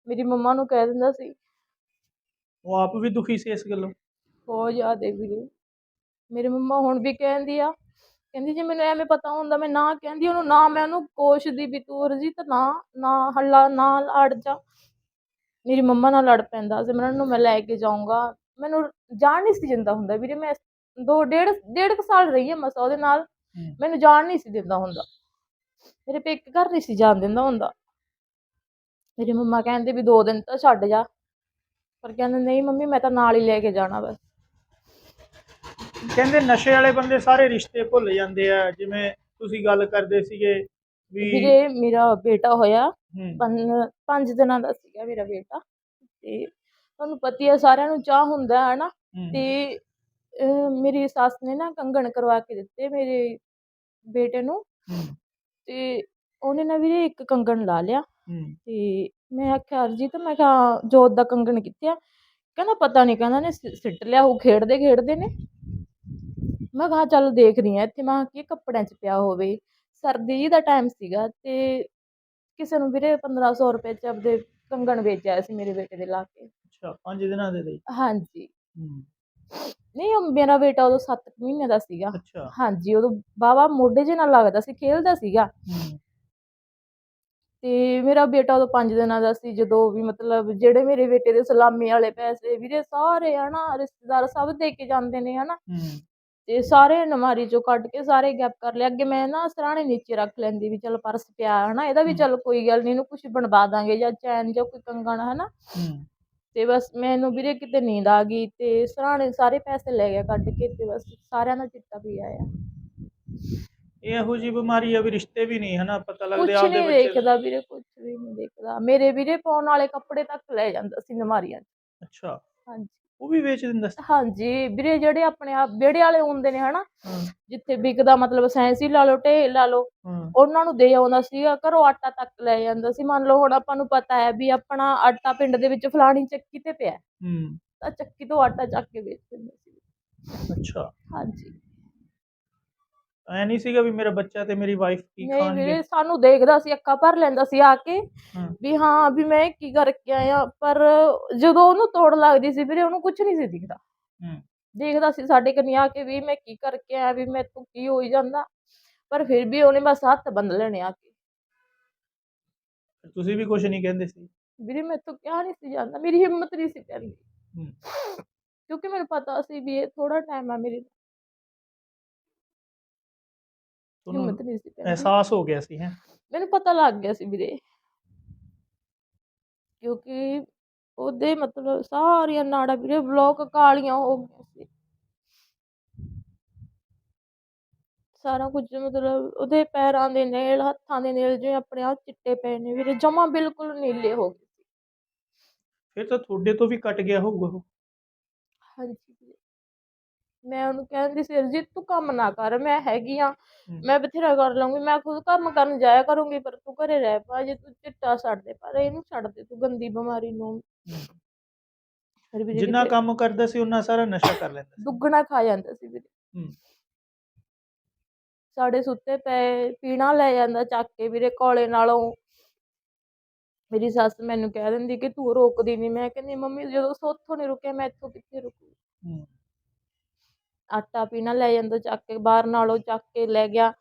ਮੇਰੀ ਮੰਮਾ ਨੂੰ ਕਹਿ ਦਿੰਦਾ ਸੀ ਉਹ ਆਪ ਵੀ ਦੁਖੀ ਸੀ ਇਸ ਗੱਲੋਂ? ਬਹੁਤ ਜ਼ਿਆਦੇ ਵੀਰੇ। ਮੇਰੀ ਮੰਮਾ ਹੁਣ ਵੀ ਕਹਿੰਦੀ ਆ ਕਹਿੰਦੀ ਜੇ ਮੈਨੂੰ ਐਵੇਂ ਪਤਾ ਹੁੰਦਾ ਮੈਂ ਨਾ ਕਹਿੰਦੀ ਉਹਨੂੰ ਨਾ ਮੈਂ ਉਹਨੂੰ ਕੋਸ਼ਦੀ ਵੀ ਤੂੰ ਰਜੀਤ ਨਾ ਨਾ ਹੱਲਾ ਨਾ ਅੜ ਜਾ। ਮੇਰੀ ਮੰਮਾ ਨਾਲ ਲੜ ਪੈਂਦਾ ਸਿਮਰਨ ਨੂੰ ਮੈਂ ਲੈ ਕੇ ਜਾਊਂਗਾ। ਮੈਨੂੰ ਜਾਣ ਨਹੀਂ ਸੀ ਦਿੰਦਾ ਹੁੰਦਾ ਵੀਰੇ ਮੈਂ ਦੋ ਡੇਢ ਡੇਢ ਕੁ ਸਾਲ ਰਹੀ ਹਾਂ ਮਸਾ ਉਹਦੇ ਨਾਲ। ਮੈਨੂੰ ਜਾਣ ਨਹੀਂ ਸੀ ਦਿੰਦਾ ਹੁੰਦਾ। ਮੇਰੇ ਪੇਕੇ ਘਰ ਨਹੀਂ ਸੀ ਜਾਣ ਦਿੰਦਾ ਹੁੰਦਾ। ਮੇਰੀ ਮੰਮਾ ਕਹਿੰਦੇ ਵੀ ਦੋ ਦਿਨ ਤਾਂ ਛੱਡ ਜਾ। ਪਰ ਕਹਿੰਦੇ ਨਹੀਂ ਮੰਮੀ ਮੈਂ ਤਾਂ ਨਾਲ ਹੀ ਲੈ ਕੇ ਜਾਣਾ ਬਸ। ਕਹਿੰਦੇ ਨਸ਼ੇ ਵਾਲੇ ਬੰਦੇ ਸਾਰੇ ਰਿਸ਼ਤੇ ਭੁੱਲ ਜਾਂਦੇ ਆ ਜਿਵੇਂ ਤੁਸੀਂ ਗੱਲ ਕਰਦੇ ਸੀਗੇ ਵੀ ਵੀਰੇ ਮੇਰਾ ਬੇਟਾ ਹੋਇਆ ਹੂੰ। ਪੰਜ ਪੰਜ ਦਿਨਾਂ ਦਾ ਸੀਗਾ ਮੇਰਾ ਬੇਟਾ। ਤੇ ਤੁਹਾਨੂੰ ਪਤਾ ਹੀ ਹੈ ਸਾਰਿਆਂ ਨੂੰ ਚਾਹ ਹੁੰਦਾ ਹੈ ਨਾ। ਹੂੰ, ਤੇ ਅਹ, ਮੇਰੀ ਸੱਸ ਨੇ ਨਾ ਕੰਗਣ ਕਰਵਾ ਕੇ ਦਿੱਤੇ ਮੇਰੇ ਬੇਟੇ ਨੂੰ। ਹੂੰ, ਤੇ ਉਹਨੇ ਨਾ ਵੀਰੇ ਇੱਕ ਕੰਗਣ ਲਾ ਲਿਆ। ਹੂੰ, ਤੇ ਮੈਂ ਆਖਿਆ ਅਰਜੀਤ ਮੈਂ ਕਿਹਾ ਜੋਤ ਦਾ ਕੰਗਣ ਕਿੱਥੇ ਆ? ਕਹਿੰਦਾ ਪਤਾ ਨਹੀਂ ਕਹਿੰਦਾ ਨੇ ਸਿ- ਸਿੱਟ ਲਿਆ ਉਹ ਖੇਡਦੇ ਖੇਡਦੇ ਨੇ। ਮੈਂ ਕਿਹਾ ਚੱਲ ਦੇਖਦੀ ਆ ਇੱਥੇ ਮੈਂ ਕਿਹਾ ਕੀ ਕੱਪੜਿਆਂ 'ਚ ਪਿਆ ਹੋਵੇ ਸਰਦੀ ਦਾ ਟਾਈਮ ਸੀਗਾ ਤੇ ਕਿਸੇ ਨੂੰ ਵੀਰੇ 1500 ਰੁਪਏ 'ਚ ਆਪਦੇ ਕੰਗਣ ਵੇਚਿਆ ਸੀ ਮੇਰੇ ਬੇਟੇ ਦੇ ਲਾ ਕੇ। ਅੱਛਾ ਪੰਜ ਦਿਨਾਂ ਦੇ ਲਈ? ਹਾਂਜੀ। ਹੂੰ, ਨਹੀਂ ਉਹ ਮੇਰਾ ਬੇਟਾ ਉਦੋਂ 7 ਮਹੀਨੇ ਦਾ ਸੀਗਾ। ਅੱਛਾ। ਹਾਂਜੀ ਉਦੋਂ ਬਾਵਾ ਮੋਢੇ 'ਚ ਨਾਲ ਲੱਗਦਾ ਸੀ ਖੇਲਦਾ ਸੀਗਾ। ਤੇ ਮੇਰਾ ਬੇਟਾ ਉਦੋਂ 5 ਦਿਨਾਂ ਦਾ ਸੀ ਜਦੋਂ ਵੀ ਮਤਲਬ ਜਿਹੜੇ ਮੇਰੇ ਬੇਟੇ ਦੇ ਸਲਾਮੀ ਵਾਲੇ ਪੈਸੇ ਵੀਰੇ ਸਾਰੇ ਹਨਾ ਰਿਸ਼ਤੇਦਾਰ ਸਭ ਦੇ ਕੇ ਜਾਂਦੇ ਨੇ ਹਨਾ। ਤੇ ਸਾਰੇ ਅਲਮਾਰੀ ਚੋਂ ਕੱਢ ਕੇ ਸਾਰੇ ਗੈਪ ਕਰ ਲਿਆ ਅੱਗੇ ਮੈਂ ਨਾ ਸਰਾਣੇ ਨੀਚੇ ਰੱਖ ਲੈਂਦੀ ਵੀ ਚਲ ਪਰਸ ਪਿਆ ਹਨਾ ਇਹਦਾ ਵੀ। ਚੱਲ ਕੋਈ ਗੱਲ ਨਹੀਂ ਇਹਨੂੰ ਕੁਝ ਬਣਵਾ ਦਾਂਗੇ ਜਾਂ ਚੈਨ ਜਾਂ ਕੋਈ ਕੰਗਣ ਹਨਾ। ਤੇ ਬਸ ਮੈਨੂੰ ਵੀਰੇ ਕਿਤੇ ਨੀਂਦ ਆ ਗਈ ਤੇ ਸਰਾਣੇ ਸਾਰੇ ਪੈਸੇ ਲੈ ਗਿਆ ਕੱਢ ਕੇ ਤੇ ਬਸ ਸਾਰਿਆਂ ਦਾ ਚਿੱਟਾ ਪੀ ਆਇਆ। ਇਹ ਜੀ ਬਿਮਾਰੀ ਆ ਵੀ ਰਿਸ਼ਤੇ ਵੀ ਨਹੀਂ ਹਨਾ ਪਤਾ ਲੱਗਦੇ ਆਪਦੇ ਨਹੀਂ ਬੱਚੇ ਦੇਖਦਾ ਵੀਰੇ ਕੁਛ ਵੀ ਨਹੀਂ ਦੇਖਦਾ। ਮੇਰੇ ਵੀਰੇ ਪਾਉਣ ਵਾਲੇ ਕੱਪੜੇ ਤੱਕ ਲੈ ਜਾਂਦਾ ਸੀ ਨਮਾਰੀਆਂ 'ਚ। ਅੱਛਾ। ਹਾਂਜੀ। ਉਹ ਵੀ ਵੇਚ ਦਿੰਦਾ ਸੀ? ਹਾਂਜੀ ਵੀਰੇ ਜਿਹੜੇ ਆਪਣੇ ਆਪ ਵਿਹੜੇ ਵਾਲੇ ਹੁੰਦੇ ਨੇ ਹਨਾ ਹਾਂ। ਜਿੱਥੇ ਵਿਕਦਾ ਮਤਲਬ ਸੈਂਸੀ ਲਾ ਲਓ ਢੇਲ ਲਾ ਲਓ ਹਾਂ। ਉਹਨਾਂ ਨੂੰ ਦੇ ਆਉਂਦਾ ਸੀਗਾ ਘਰੋਂ ਆਟਾ ਤੱਕ ਲੈ ਜਾਂਦਾ ਸੀ। ਮੰਨ ਲਓ ਹੁਣ ਆਪਾਂ ਨੂੰ ਪਤਾ ਹੈ ਵੀ ਆਪਣਾ ਆਟਾ ਪਿੰਡ ਦੇ ਵਿੱਚ ਫਲਾਣੀ ਚੱਕੀ ਤੇ ਪਿਆ। ਹੈ, ਹੂੰ। ਤਾਂ ਚੱਕੀ ਤੋਂ ਆਟਾ ਚੱਕ ਕੇ ਵੇਚ ਦਿੰਦਾ ਸੀ। ਅੱਛਾ। ਹਾਂਜੀ। ਐ ਨਹੀਂ ਸੀਗਾ ਵੀ ਮੇਰਾ ਬੱਚਾ ਤੇ ਮੇਰੀ ਵਾਈਫ ਕੀ ਨਹੀਂ ਖਾਣਗੇ? ਵੀਰੇ ਸਾਨੂੰ ਦੇਖਦਾ ਸੀ ਅੱਖਾਂ ਭਰ ਲੈਂਦਾ ਸੀ ਆ ਕੇ ਹਾਂ। ਵੀ ਹਾਂ ਵੀ ਮੈਂ ਕੀ ਕਰਕੇ ਆਇਆ ਪਰ ਜਦੋਂ ਉਹਨੂੰ ਤੋੜ ਲੱਗਦੀ ਸੀ ਵੀਰੇ ਉਹਨੂੰ ਕੁਝ ਨਹੀਂ ਸੀ ਦਿਖਦਾ। ਹੂੰ। ਦੇਖਦਾ ਸੀ ਸਾਡੇ ਕਨੀ ਆ ਕੇ ਵੀ ਮੈਂ ਕੀ ਕਰਕੇ ਆਇਆ ਵੀ ਮੈਥੋਂ ਕੀ ਹੋਈ ਜਾਂਦਾ ਪਰ ਫਿਰ ਵੀ ਉਹਨੇ ਬਸ ਹੱਥ ਬੰਨ ਲੈਣੇ ਆ ਕੇ। ਤੁਸੀਂ ਵੀ ਕੁਝ ਨਹੀਂ ਕਹਿੰਦੇ ਸੀ? ਵੀਰੇ ਮੈਥੋਂ ਕਿਹਾ ਨਹੀਂ ਸੀ ਜਾਂਦਾ ਮੇਰੀ ਹਿੰਮਤ ਨਹੀਂ ਸੀ ਪੈਂਦੀ। ਹੂੰ। ਕਿਉਂਕਿ ਮੈਨੂੰ ਪਤਾ ਸੀ ਵੀ ਇਹ ਥੋੜਾ ਟਾਈਮ ਆ ਮੇਰੀ ਤੁਹਾਨੂੰ ਹਿੰਮਤ ਨਹੀਂ ਸੀ ਪੈਂਦੀ। ਅਹਿਸਾਸ ਹੋ ਗਿਆ ਸੀ ਹੈ? ਮੈਨੂੰ ਪਤਾ ਲੱਗ ਗਿਆ ਸੀ ਵੀਰੇ। ਕਿਉਂਕਿ ਉਹਦੇ ਮਤਲਬ ਸਾਰੀਆਂ ਨਾੜਾਂ ਵੀਰੇ ਬਲੌਕ ਕਾਲੀਆਂ ਹੋ ਗਈਆਂ ਸੀ। ਸਾਰਾ ਕੁਝ ਮਤਲਬ ਉਹਦੇ ਪੈਰਾਂ ਦੇ ਨੇਲ ਹੱਥਾਂ ਦੇ ਨੇਲ ਜਿਵੇਂ ਆਪਣੇ ਆਪ ਚਿੱਟੇ ਪਏ ਨੇ ਵੀਰੇ ਜਮਾ ਬਿਲਕੁਲ ਨੀਲੇ ਹੋ ਗਏ ਸੀ। ਫਿਰ ਤਾਂ ਤੁਹਾਡੇ ਤੋਂ ਵੀ ਕੱਟ ਗਿਆ ਹੋਊਗਾ ਉਹ। ਹਾਂਜੀ। ਮੈਂ ਉਹਨੂੰ ਕਹਿੰਦੀ ਸੀ ਅਰਜੀਤ ਤੂੰ ਕੰਮ ਨਾ ਕਰ ਮੈਂ ਹੈਗੀ ਆ। ਮੈਂ ਬਥੇਰਾ ਕਰ ਲਵਾਂਗੀ ਮੈਂ ਖੁਦ ਕੰਮ ਕਰਨ ਜਾਇਆ ਕਰੂੰਗੀ ਪਰ ਤੂੰ ਘਰੇ ਰਹਿ ਪਾ ਜੇ ਤੂੰ ਚਿੱਟਾ ਛੱਡ ਦੇ ਪਰ ਇਹਨੂੰ ਛੱਡ ਦੇ ਤੂੰ ਗੰਦੀ ਬਿਮਾਰੀ ਨੂੰ। ਫਿਰ ਜਿੰਨਾ ਕੰਮ ਕਰਦਾ ਸੀ ਉਹਨਾਂ ਸਾਰਾ ਨਸ਼ਾ ਕਰ ਲੈਂਦਾ ਸੀ। ਦੁੱਗਣਾ ਖਾ ਜਾਂਦਾ ਸੀ ਵੀਰੇ। ਸਾਡੇ ਸੁੱਤੇ ਪਏ ਪੀਣਾ ਲੈ ਜਾਂਦਾ ਚੱਕ ਕੇ ਵੀਰੇ ਕੋਲੇ ਨਾਲੋਂ। ਮੇਰੀ ਸੱਸ ਮੈਨੂੰ ਕਹਿ ਦਿੰਦੀ ਕਿ ਤੂੰ ਰੋਕਦੀ ਨਹੀਂ ਮੈਂ ਕਹਿੰਦੀ ਮੰਮੀ ਜਦੋਂ ਸੋਥੋਂ ਨਹੀਂ ਰੁਕਿਆ ਮੈਂ ਇੱਥੋਂ ਕਿੱਥੇ ਰੁਕੂ? ਆਟਾ ਪੀਣਾ ਲੈ ਜਾਂਦਾ ਚੱਕ ਕੇ ਬਾਹਰ ਨਾਲੋਂ ਚੱਕ ਕੇ ਲੈ ਗਿਆ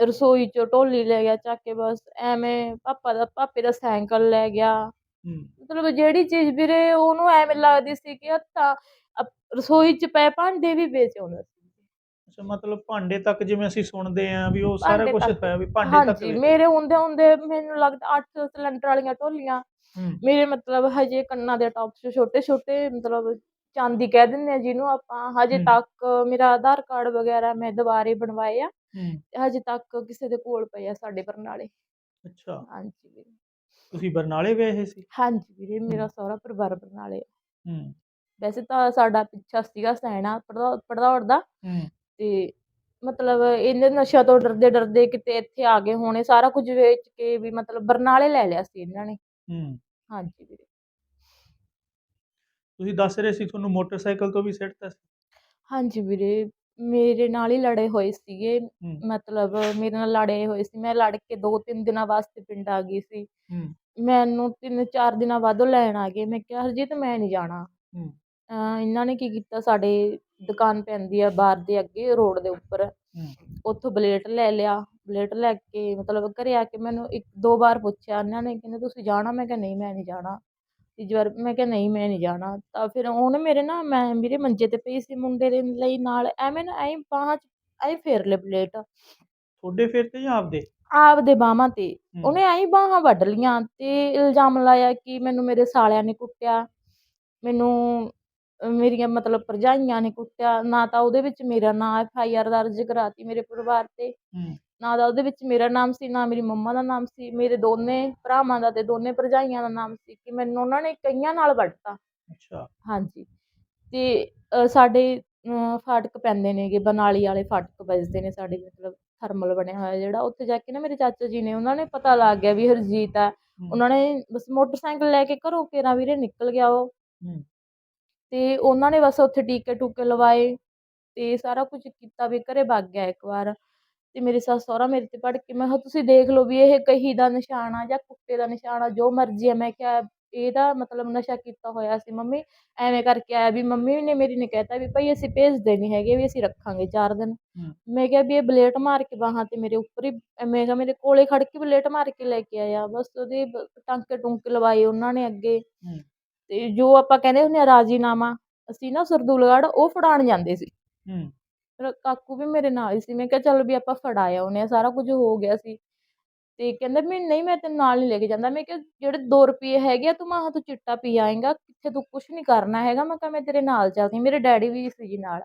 ਰਸੋਈ ਚੋਂ ਢੋਲੀ ਲੈ ਗਿਆ ਚੱਕ ਕੇ ਬਸ ਐਵੇਂ ਪਾਪਾ ਦਾ ਪਾਪੇ ਦਾ ਸਾਈਕਲ ਲੈ ਗਿਆ। ਮਤਲਬ ਜਿਹੜੀ ਚੀਜ਼ ਵੀਰੇ ਉਹਨੂੰ ਐਵੇਂ ਲੱਗਦੀ ਸੀ ਕਿ ਹੱਥਾਂ ਅਪ- ਰਸੋਈ 'ਚ ਪਏ ਭਾਂਡੇ ਵੀ ਵੇਚ ਆਉਂਦਾ ਸੀ। ਅੱਛਾ ਮਤਲਬ ਭਾਂਡੇ ਤੱਕ ਜਿਵੇਂ ਅਸੀਂ ਸੁਣਦੇ ਆਂ ਵੀ ਉਹ ਸਾਰਾ ਭਾਂਡੇ ਕੁਝ ਤੱਕ। ਹੈ ਵੀ ਭਾਂਡੇ ਤੱਕ ਹਾਂਜੀ ਮੇਰੇ ਹੁੰਦੇ ਹੁੰਦੇ ਮੈਨੂੰ ਲੱਗਦਾ 8 ਸਿਲੰਡਰ ਵਾਲੀਆਂ ਢੋਲੀਆਂ। ਹੂੰ। ਮੇਰੇ ਮਤਲਬ ਹਜੇ ਕੰਨਾਂ ਦੇ ਟੌਪਸ ਛੋਟੇ ਛੋਟੇ ਮਤਲਬ ਚਾਂਦੀ ਕਹਿ ਦਿੰਦੇ ਆ ਜਿਹਨੂੰ ਆਪਾਂ ਹਜੇ। ਤੱਕ ਮੇਰਾ ਆਧਾਰ ਕਾਰਡ ਵਗੈਰਾ ਮੈਂ ਦੁਬਾਰੇ ਬਣਵਾਏ ਆ। ਹੂੰ। ਹਜੇ ਤੱਕ ਕਿਸੇ ਦੇ ਕੋਲ ਪਏ ਆ ਸਾਡੇ ਬਰਨਾਲੇ। ਅੱਛਾ। ਹਾਂਜੀ ਵੀਰੇ। ਤੁਸੀਂ ਬਰਨਾਲੇ ਗਏ ਸੀ? ਹਾਂਜੀ ਵੀਰੇ ਮੇਰਾ ਸਹੁਰਾ ਪਰਿਵਾਰ ਬਰਨਾਲੇ ਆ। ਹੂੰ। ਵੈਸੇ ਤਾਂ ਸਾਡਾ ਪਿੱਛਾ ਸੀਗਾ ਸੈਣਾ ਪੜਦਾ ਪੜਦੌੜ ਦਾ। ਹੂੰ। ਤੇ ਮਤਲਬ ਇਹਨੇ ਨਸ਼ਿਆਂ ਤੋਂ ਡਰਦੇ ਡਰਦੇ ਕਿਤੇ ਇੱਥੇ ਆ ਗਏ ਹੋਣੇ ਸਾਰਾ ਕੁਝ ਵੇਚ ਕੇ ਵੀ ਮਤਲਬ ਬਰਨਾਲੇ ਲੈ ਲਿਆ ਸੀ ਇਹਨਾਂ ਨੇ। ਹੂੰ। ਹਾਂਜੀ ਵੀਰੇ। ਤੁਸੀਂ ਦੱਸ ਰਹੇ ਸੀ ਤੁਹਾਨੂੰ ਮੋਟਰਸਾਈਕਲ ਤੋਂ ਵੀ ਸਿੱਟਤਾ ਸੀ। ਹਾਂਜੀ ਵੀਰੇ ਮੇਰੇ ਨਾਲ ਹੀ ਲੜੇ ਹੋਏ ਸੀਗੇ। ਹੂੰ। ਮਤਲਬ ਮੇਰੇ ਨਾਲ ਲੜੇ ਹੋਏ ਸੀ। ਮੈਂ ਲੜ ਕੇ ਦੋ ਤਿੰਨ ਦਿਨਾਂ ਵਾਸਤੇ ਪਿੰਡ ਆ ਗਈ ਸੀ। ਹੂੰ। ਮੈਨੂੰ ਤਿੰਨ ਚਾਰ ਦਿਨਾਂ ਬਾਅਦ ਉਹ ਲੈਣ ਆ ਗਏ। ਮੈਂ ਕਿਹਾ ਹਰਜੀਤ ਮੈਂ ਨਹੀਂ ਜਾਣਾ। ਹੂੰ। ਅਹ ਇਹਨਾਂ ਨੇ ਕੀ ਕੀਤਾ? ਸਾਡੇ ਦੁਕਾਨ ਪੈਂਦੀ ਆ ਬਾਰ ਦੇ ਅੱਗੇ ਰੋਡ ਦੇ ਉੱਪਰ। ਹੂੰ। ਉੱਥੋਂ ਬਲੇਟ ਲੈ ਲਿਆ। ਬਲੇਟ ਲੈ ਕੇ ਮਤਲਬ ਘਰੇ ਆ ਕੇ ਮੈਨੂੰ ਇੱਕ ਦੋ ਵਾਰ ਪੁੱਛਿਆ। ਇਹਨਾਂ ਨੇ ਕਹਿੰਦੇ ਤੁਸੀਂ ਜਾਣਾ? ਮੈਂ ਕਿਹਾ ਨਹੀਂ ਮੈਂ ਨਹੀਂ ਜਾਣਾ। ਤੀਜੀ ਵਾਰ ਮੈਂ ਕਿਹਾ ਨਹੀਂ ਮੈਂ ਨਹੀਂ ਜਾਣਾ। ਤਾਂ ਫਿਰ ਉਹਨੇ ਮੇਰੇ ਨਾ ਮੈਂ ਮੇਰੇ ਮੰਜੇ ਤੇ ਪਈ ਸੀ ਮੁੰਡੇ ਦੇ ਲਈ ਨਾਲ ਐਵੇਂ ਨਾ ਐਂ ਬਾਹਾਂ 'ਚ ਐਂ ਫੇਰ ਲਏ ਬਲੇਟ ਤੁਹਾਡੇ ਫਿਰ ਤੇ ਜਾਂ ਆਪਦੇ? ਆਪਦੇ ਬਾਹਾਂ ਤੇ। ਹੂੰ। ਉਹਨੇ ਐਂ ਬਾਹਾਂ ਵੱਢ ਲੀਆਂ ਤੇ ਇਲਜ਼ਾਮ ਲਾਇਆ ਕਿ ਮੈਨੂੰ ਮੇਰੇ ਸਾਲਿਆਂ ਨੇ ਕੁੱਟਿਆ। ਮੈਨੂੰ ਅਹ ਮੇਰੀਆਂ ਮਤਲਬ ਭਰਜਾਈਆਂ ਨੇ ਕੁੱਟਿਆ। ਨਾ ਤਾਂ ਉਹਦੇ ਵਿੱਚ ਮੇਰਾ ਨਾਂ ਐਫ ਆਈ ਆਰ ਦਰਜ ਕਰਾਤੀ ਮੇਰੇ ਪਰਿਵਾਰ ਤੇ। ਹੂੰ। ਨਾ ਤਾਂ ਉਹਦੇ ਵਿੱਚ ਮੇਰਾ ਨਾਮ ਸੀ ਨਾ ਮੇਰੀ ਮੰਮਾ ਦਾ ਨਾਮ ਸੀ ਮੇਰੇ ਦੋਨੇ ਭਰਾਵਾਂ ਦਾ ਤੇ ਦੋਨੇ ਭਰਜਾਈਆਂ ਦਾ ਨਾਮ ਸੀ ਕਿ ਮੈਨੂੰ ਉਹਨਾਂ ਨੇ ਕਈਆਂ ਨਾਲ ਵੱਢਤਾ ਅੱਛਾ। ਹਾਂਜੀ। ਤੇ ਅ, ਸਾਡੇ ਅ, ਫਾਟਕ ਪੈਂਦੇ ਨੇਗੇ ਬਨਾਲੀ ਵਾਲੇ ਫਾਟਕ ਵੱਜਦੇ ਨੇ ਸਾਡੇ ਮਤਲਬ ਥਰਮਲ ਬਣਿਆ ਹੋਇਆ ਜਿਹੜਾ ਉੱਥੇ ਜਾ ਕੇ ਨਾ ਮੇਰੇ ਚਾਚਾ ਜੀ ਨੇ ਉਹਨਾਂ ਨੇ ਪਤਾ ਲੱਗ ਗਿਆ ਵੀ ਹਰਜੀਤ ਆ। ਉਹਨਾਂ ਨੇ ਬਸ ਮੋਟਰਸਾਈਕਲ ਲੈ ਕੇ ਘਰੋਂ ਕੇਰਾਂ ਵੀਰੇ ਨਿਕਲ ਗਿਆ ਉਹ। ਹੂੰ। ਤੇ ਉਹਨਾਂ ਨੇ ਬਸ ਉੱਥੇ ਟੀਕੇ ਟੂਕੇ ਲਵਾਏ ਤੇ ਸਾਰਾ ਕੁਝ ਕੀਤਾ ਵੀ ਘਰੇ ਵਗ ਗਿਆ ਇੱਕ ਵਾਰ। ਤੇ ਮੇਰੇ ਸੱਸ ਸਹੁਰਾ ਮੇਰੇ ਤੇ ਭੜਕੇ ਮੈਂ ਕਿਹਾ ਤੁਸੀਂ ਦੇਖ ਲਓ ਵੀ ਇਹ ਕਹੀ ਦਾ ਨਿਸ਼ਾਨ ਆ ਜਾਂ ਕੁੱਤੇ ਦਾ ਨਿਸ਼ਾਨ ਆ ਜੋ ਮਰਜ਼ੀ ਆ। ਮੈਂ ਕਿਹਾ ਇਹਦਾ ਮਤਲਬ ਨਸ਼ਾ ਕੀਤਾ ਹੋਇਆ ਸੀ ਮੰਮੀ ਐਵੇਂ ਕਰਕੇ ਆਇਆ ਵੀ ਮੰਮੀ ਨੇ ਮੇਰੀ ਨੇ ਕਹਿਤਾ ਵੀ ਭਾਈ ਅਸੀਂ ਭੇਜਦੇ ਨਹੀਂ ਹੈਗੇ ਵੀ ਅਸੀਂ ਰੱਖਾਂਗੇ ਚਾਰ ਦਿਨ। ਹੂੰ। ਮੈਂ ਕਿਹਾ ਵੀ ਇਹ ਬਲੇਟ ਮਾਰ ਕੇ ਬਾਹਾਂ ਤੇ ਮੇਰੇ ਉੱਪਰ ਹੀ ਮੈਂ ਕਿਹਾ ਮੇਰੇ ਕੋਲੇ ਖੜ ਕੇ ਬਲੇਟ ਮਾਰ ਕੇ ਲੈ ਕੇ ਆਇਆ। ਬਸ ਉਹਦੇ ਟਾਂਕੇ ਟੂੰਕੇ ਲਵਾਏ ਉਹਨਾਂ ਨੇ ਅੱਗੇ। ਤੇ ਜੋ ਆਪਾਂ ਕਹਿੰਦੇ ਹੁੰਦੇ ਆ ਰਾਜੀਨਾਮਾ ਅਸੀਂ ਨਾ ਸਰਦੂਲਗੜ੍ਹ ਉਹ ਫੜਾਉਣ ਜਾਂਦੇ ਸੀ। ਫਿਰ ਕਾਕੂ ਵੀ ਮੇਰੇ ਨਾਲ ਹੀ ਸੀ ਮੈਂ ਕਿਹਾ ਚੱਲ ਵੀ ਆਪਾਂ ਫੜਾਇਆ ਉਹਨੇ ਆ ਸਾਰਾ ਕੁਝ ਹੋ ਗਿਆ ਸੀ। ਤੇ ਕਹਿੰਦਾ ਵੀ ਨਹੀਂ ਮੈਂ ਤੈਨੂੰ ਨਾਲ ਨਹੀਂ ਲੈ ਕੇ ਜਾਂਦਾ। ਮੈਂ ਕਿਹਾ ਜਿਹੜੇ 2 ਰੁਪਏ ਹੈਗੇ ਆ ਤੂੰ ਮਾਹ ਤੂੰ ਚਿੱਟਾ ਪੀ ਆਏਗਾ ਕਿੱਥੇ ਤੂੰ ਕੁਝ ਨਹੀਂ ਕਰਨਾ ਹੈਗਾ। ਮੈਂ ਕਿਹਾ ਮੈਂ ਤੇਰੇ ਨਾਲ ਚੱਲਦੀ। ਮੇਰੇ ਡੈਡੀ ਵੀ ਸੀ ਜੀ ਨਾਲ।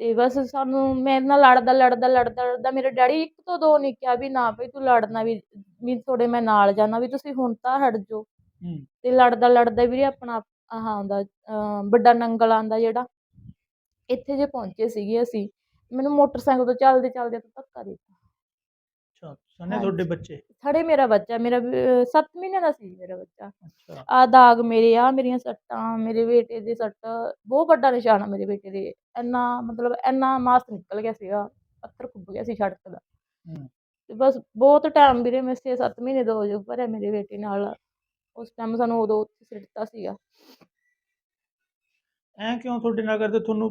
ਤੇ ਬਸ ਸਾਨੂੰ ਮੇਰੇ ਨਾਲ ਲੜਦਾ ਲੜਦਾ ਲੜਦਾ ਲੜਦਾ ਮੇਰੇ ਡੈਡੀ ਇੱਕ ਤੋਂ ਦੋ ਨਹੀਂ ਕਿਹਾ ਵੀ ਨਾ ਭਈ ਤੂੰ ਲੜਨਾ ਵੀ ਵੀ ਤੁਹਾਡੇ ਮੈਂ ਨਾਲ ਜਾਣਾ ਵੀ ਤੁਸੀਂ ਹੁਣ ਤਾਂ ਹਟ ਜਾਓ। ਤੇ ਲੜਦਾ ਲੜਦਾ ਵੀਰੇ ਆਪਣਾ ਆਹ ਆਉਂਦਾ ਵੱਡਾ ਨੰਗਲ ਆਉਂਦਾ ਜਿਹੜਾ ਇੱਥੇ ਜੇ ਪਹੁੰਚੇ ਸੀਗੇ ਅਸੀਂ ਮੈਨੂੰ ਮੋਟਰਸਾਈਕਲ ਤੋਂ ਚੱਲਦੇ ਚੱਲਦੇ ਤੋਂ ਧੱਕਾ ਦੇ ਦਿੱਤਾ। ਅੱਛਾ ਸਨੇ। ਤੁਹਾਡੇ ਬੱਚੇ? ਖੜੇ ਮੇਰਾ ਬੱਚਾ ਮੇਰਾ 7 ਮਹੀਨੇ ਦਾ ਸੀ ਮੇਰਾ ਬੱਚਾ। ਅੱਛਾ। ਆ ਦਾਗ ਮੇਰੇ ਆ ਮੇਰੀਆਂ ਸੱਟਾਂ ਮੇਰੇ ਬੇਟੇ ਦੇ ਸੱਟ ਬਹੁਤ ਵੱਡਾ ਨਿਸ਼ਾਨ ਆ ਮੇਰੇ ਬੇਟੇ ਦੇ। ਇੰਨਾ ਮਤਲਬ ਇੰਨਾ ਮਾਸ ਨਿਕਲ ਗਿਆ ਸੀਗਾ ਪੱਥਰ ਖੁੱਭ ਗਿਆ ਸੀ ਸੜਕ ਦਾ। ਤੇ ਬਸ ਬਹੁਤ ਟਾਈਮ ਵੀਰੇ ਮੈਂ 6-7 ਮਹੀਨੇ ਦਾ ਹੋ ਜੋ ਭਰਿਆ ਮੇਰੇ ਬੇਟੇ ਨਾਲ। ਉਸ ਟਾਈਮ ਸਾਨੂੰ ਉਦੋਂ ਉੱਥੇ ਸਿੱਟਤਾ ਸੀਗਾ। ਐ ਕਿਉਂ ਤੁਹਾਡੇ ਨਾਲ ਕਰਦੇ? ਤੁਹਾਨੂੰ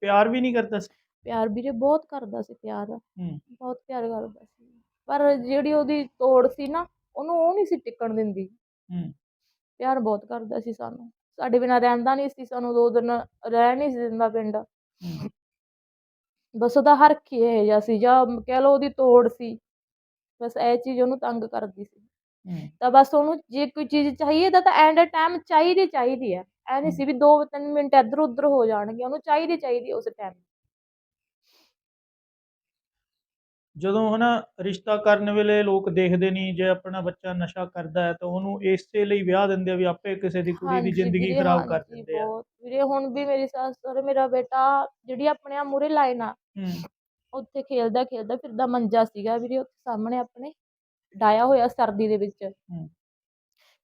ਪਿਆਰ ਵੀ ਨਹੀਂ ਕਰਦਾ ਸੀ। ਪਿਆਰ ਵੀਰੇ ਬਹੁਤ ਕਰਦਾ ਸੀ ਪਿਆਰ। ਹੂੰ। ਬਹੁਤ ਪਿਆਰ ਕਰਦਾ ਸੀ। ਪਰ ਜਿਹੜੀ ਉਹਦੀ ਤੋੜ ਸੀ ਨਾ ਉਹਨੂੰ ਉਹ ਨਹੀਂ ਸੀ ਟਿਕਣ ਦਿੰਦੀ। ਹੂੰ। ਪਿਆਰ ਬਹੁਤ ਕਰਦਾ ਸੀ ਸਾਨੂੰ। ਸਾਡੇ ਬਿਨਾਂ ਰਹਿੰਦਾ ਨਹੀਂ ਸੀ ਸਾਨੂੰ ਦੋ ਦਿਨ ਰਹਿ ਨਹੀਂ ਸੀ ਦਿੰਦਾ ਪਿੰਡ। ਹੂੰ। ਬਸ ਉਹਦਾ ਹਰਖ ਹੀ ਇਹ ਜਿਹਾ ਸੀ ਜਾਂ ਕਹਿ ਲਓ ਉਹਦੀ ਤੋੜ ਸੀ। ਬਸ ਇਹ ਚੀਜ਼ ਉਹਨੂੰ ਤੰਗ ਕਰਦੀ ਸੀ। ਹੂੰ। ਤਾਂ ਬਸ ਉਹਨੂੰ ਜੇ ਕੋਈ ਚੀਜ਼ ਚਾਹੀਏ ਤਾਂ ਤਾਂ ਐਂਡ ਟਾਈਮ ਚਾਹੀਦੀ ਚਾਹੀਦੀ ਹੈ। ਐ ਨਹੀਂ ਸੀ ਵੀ 2-3 ਮਿੰਟ ਇੱਧਰ ਉੱਧਰ ਹੋ ਜਾਣਗੇ ਉਹਨੂੰ ਚਾਹੀਦੀ ਚਾਹੀਦੀ ਉਸ ਟਾਈਮ ਜਦੋਂ ਹਨਾ ਰਿਸ਼ਤਾ ਕਰਨ ਵੇਲੇ ਲੋਕ ਦੇਖਦੇ ਨਹੀਂ ਜੇ ਆਪਣਾ ਬੱਚਾ ਨਸ਼ਾ ਕਰਦਾ ਹੈ ਤਾਂ ਉਹਨੂੰ ਇਸੇ ਲਈ ਵਿਆਹ ਦਿੰਦੇ ਆ ਵੀ ਆਪੇ ਕਿਸੇ ਦੀ ਕੁੜੀ ਦੀ ਜ਼ਿੰਦਗੀ ਖਰਾਬ ਕਰ ਦਿੰਦੇ ਆ। ਵੀਰੇ ਹੁਣ ਵੀ ਮੇਰੀ ਸੱਸ ਸਹੁਰੇ ਮੇਰਾ ਬੇਟਾ ਜਿਹੜੀ ਆਪਣੇ ਆ ਮੂਰੇ ਲਾਈਨ ਆ ਹੂੰ। ਉੱਥੇ ਖੇਲਦਾ ਖੇਲਦਾ ਫਿਰਦਾ ਮੰਜਾ ਸੀਗਾ ਵੀਰੇ ਉੱਥੇ ਸਾਹਮਣੇ ਆਪਣੇ ਡਾਇਆ ਹੋਇਆ ਸਰਦੀ ਦੇ ਵਿੱਚ। ਹੂੰ।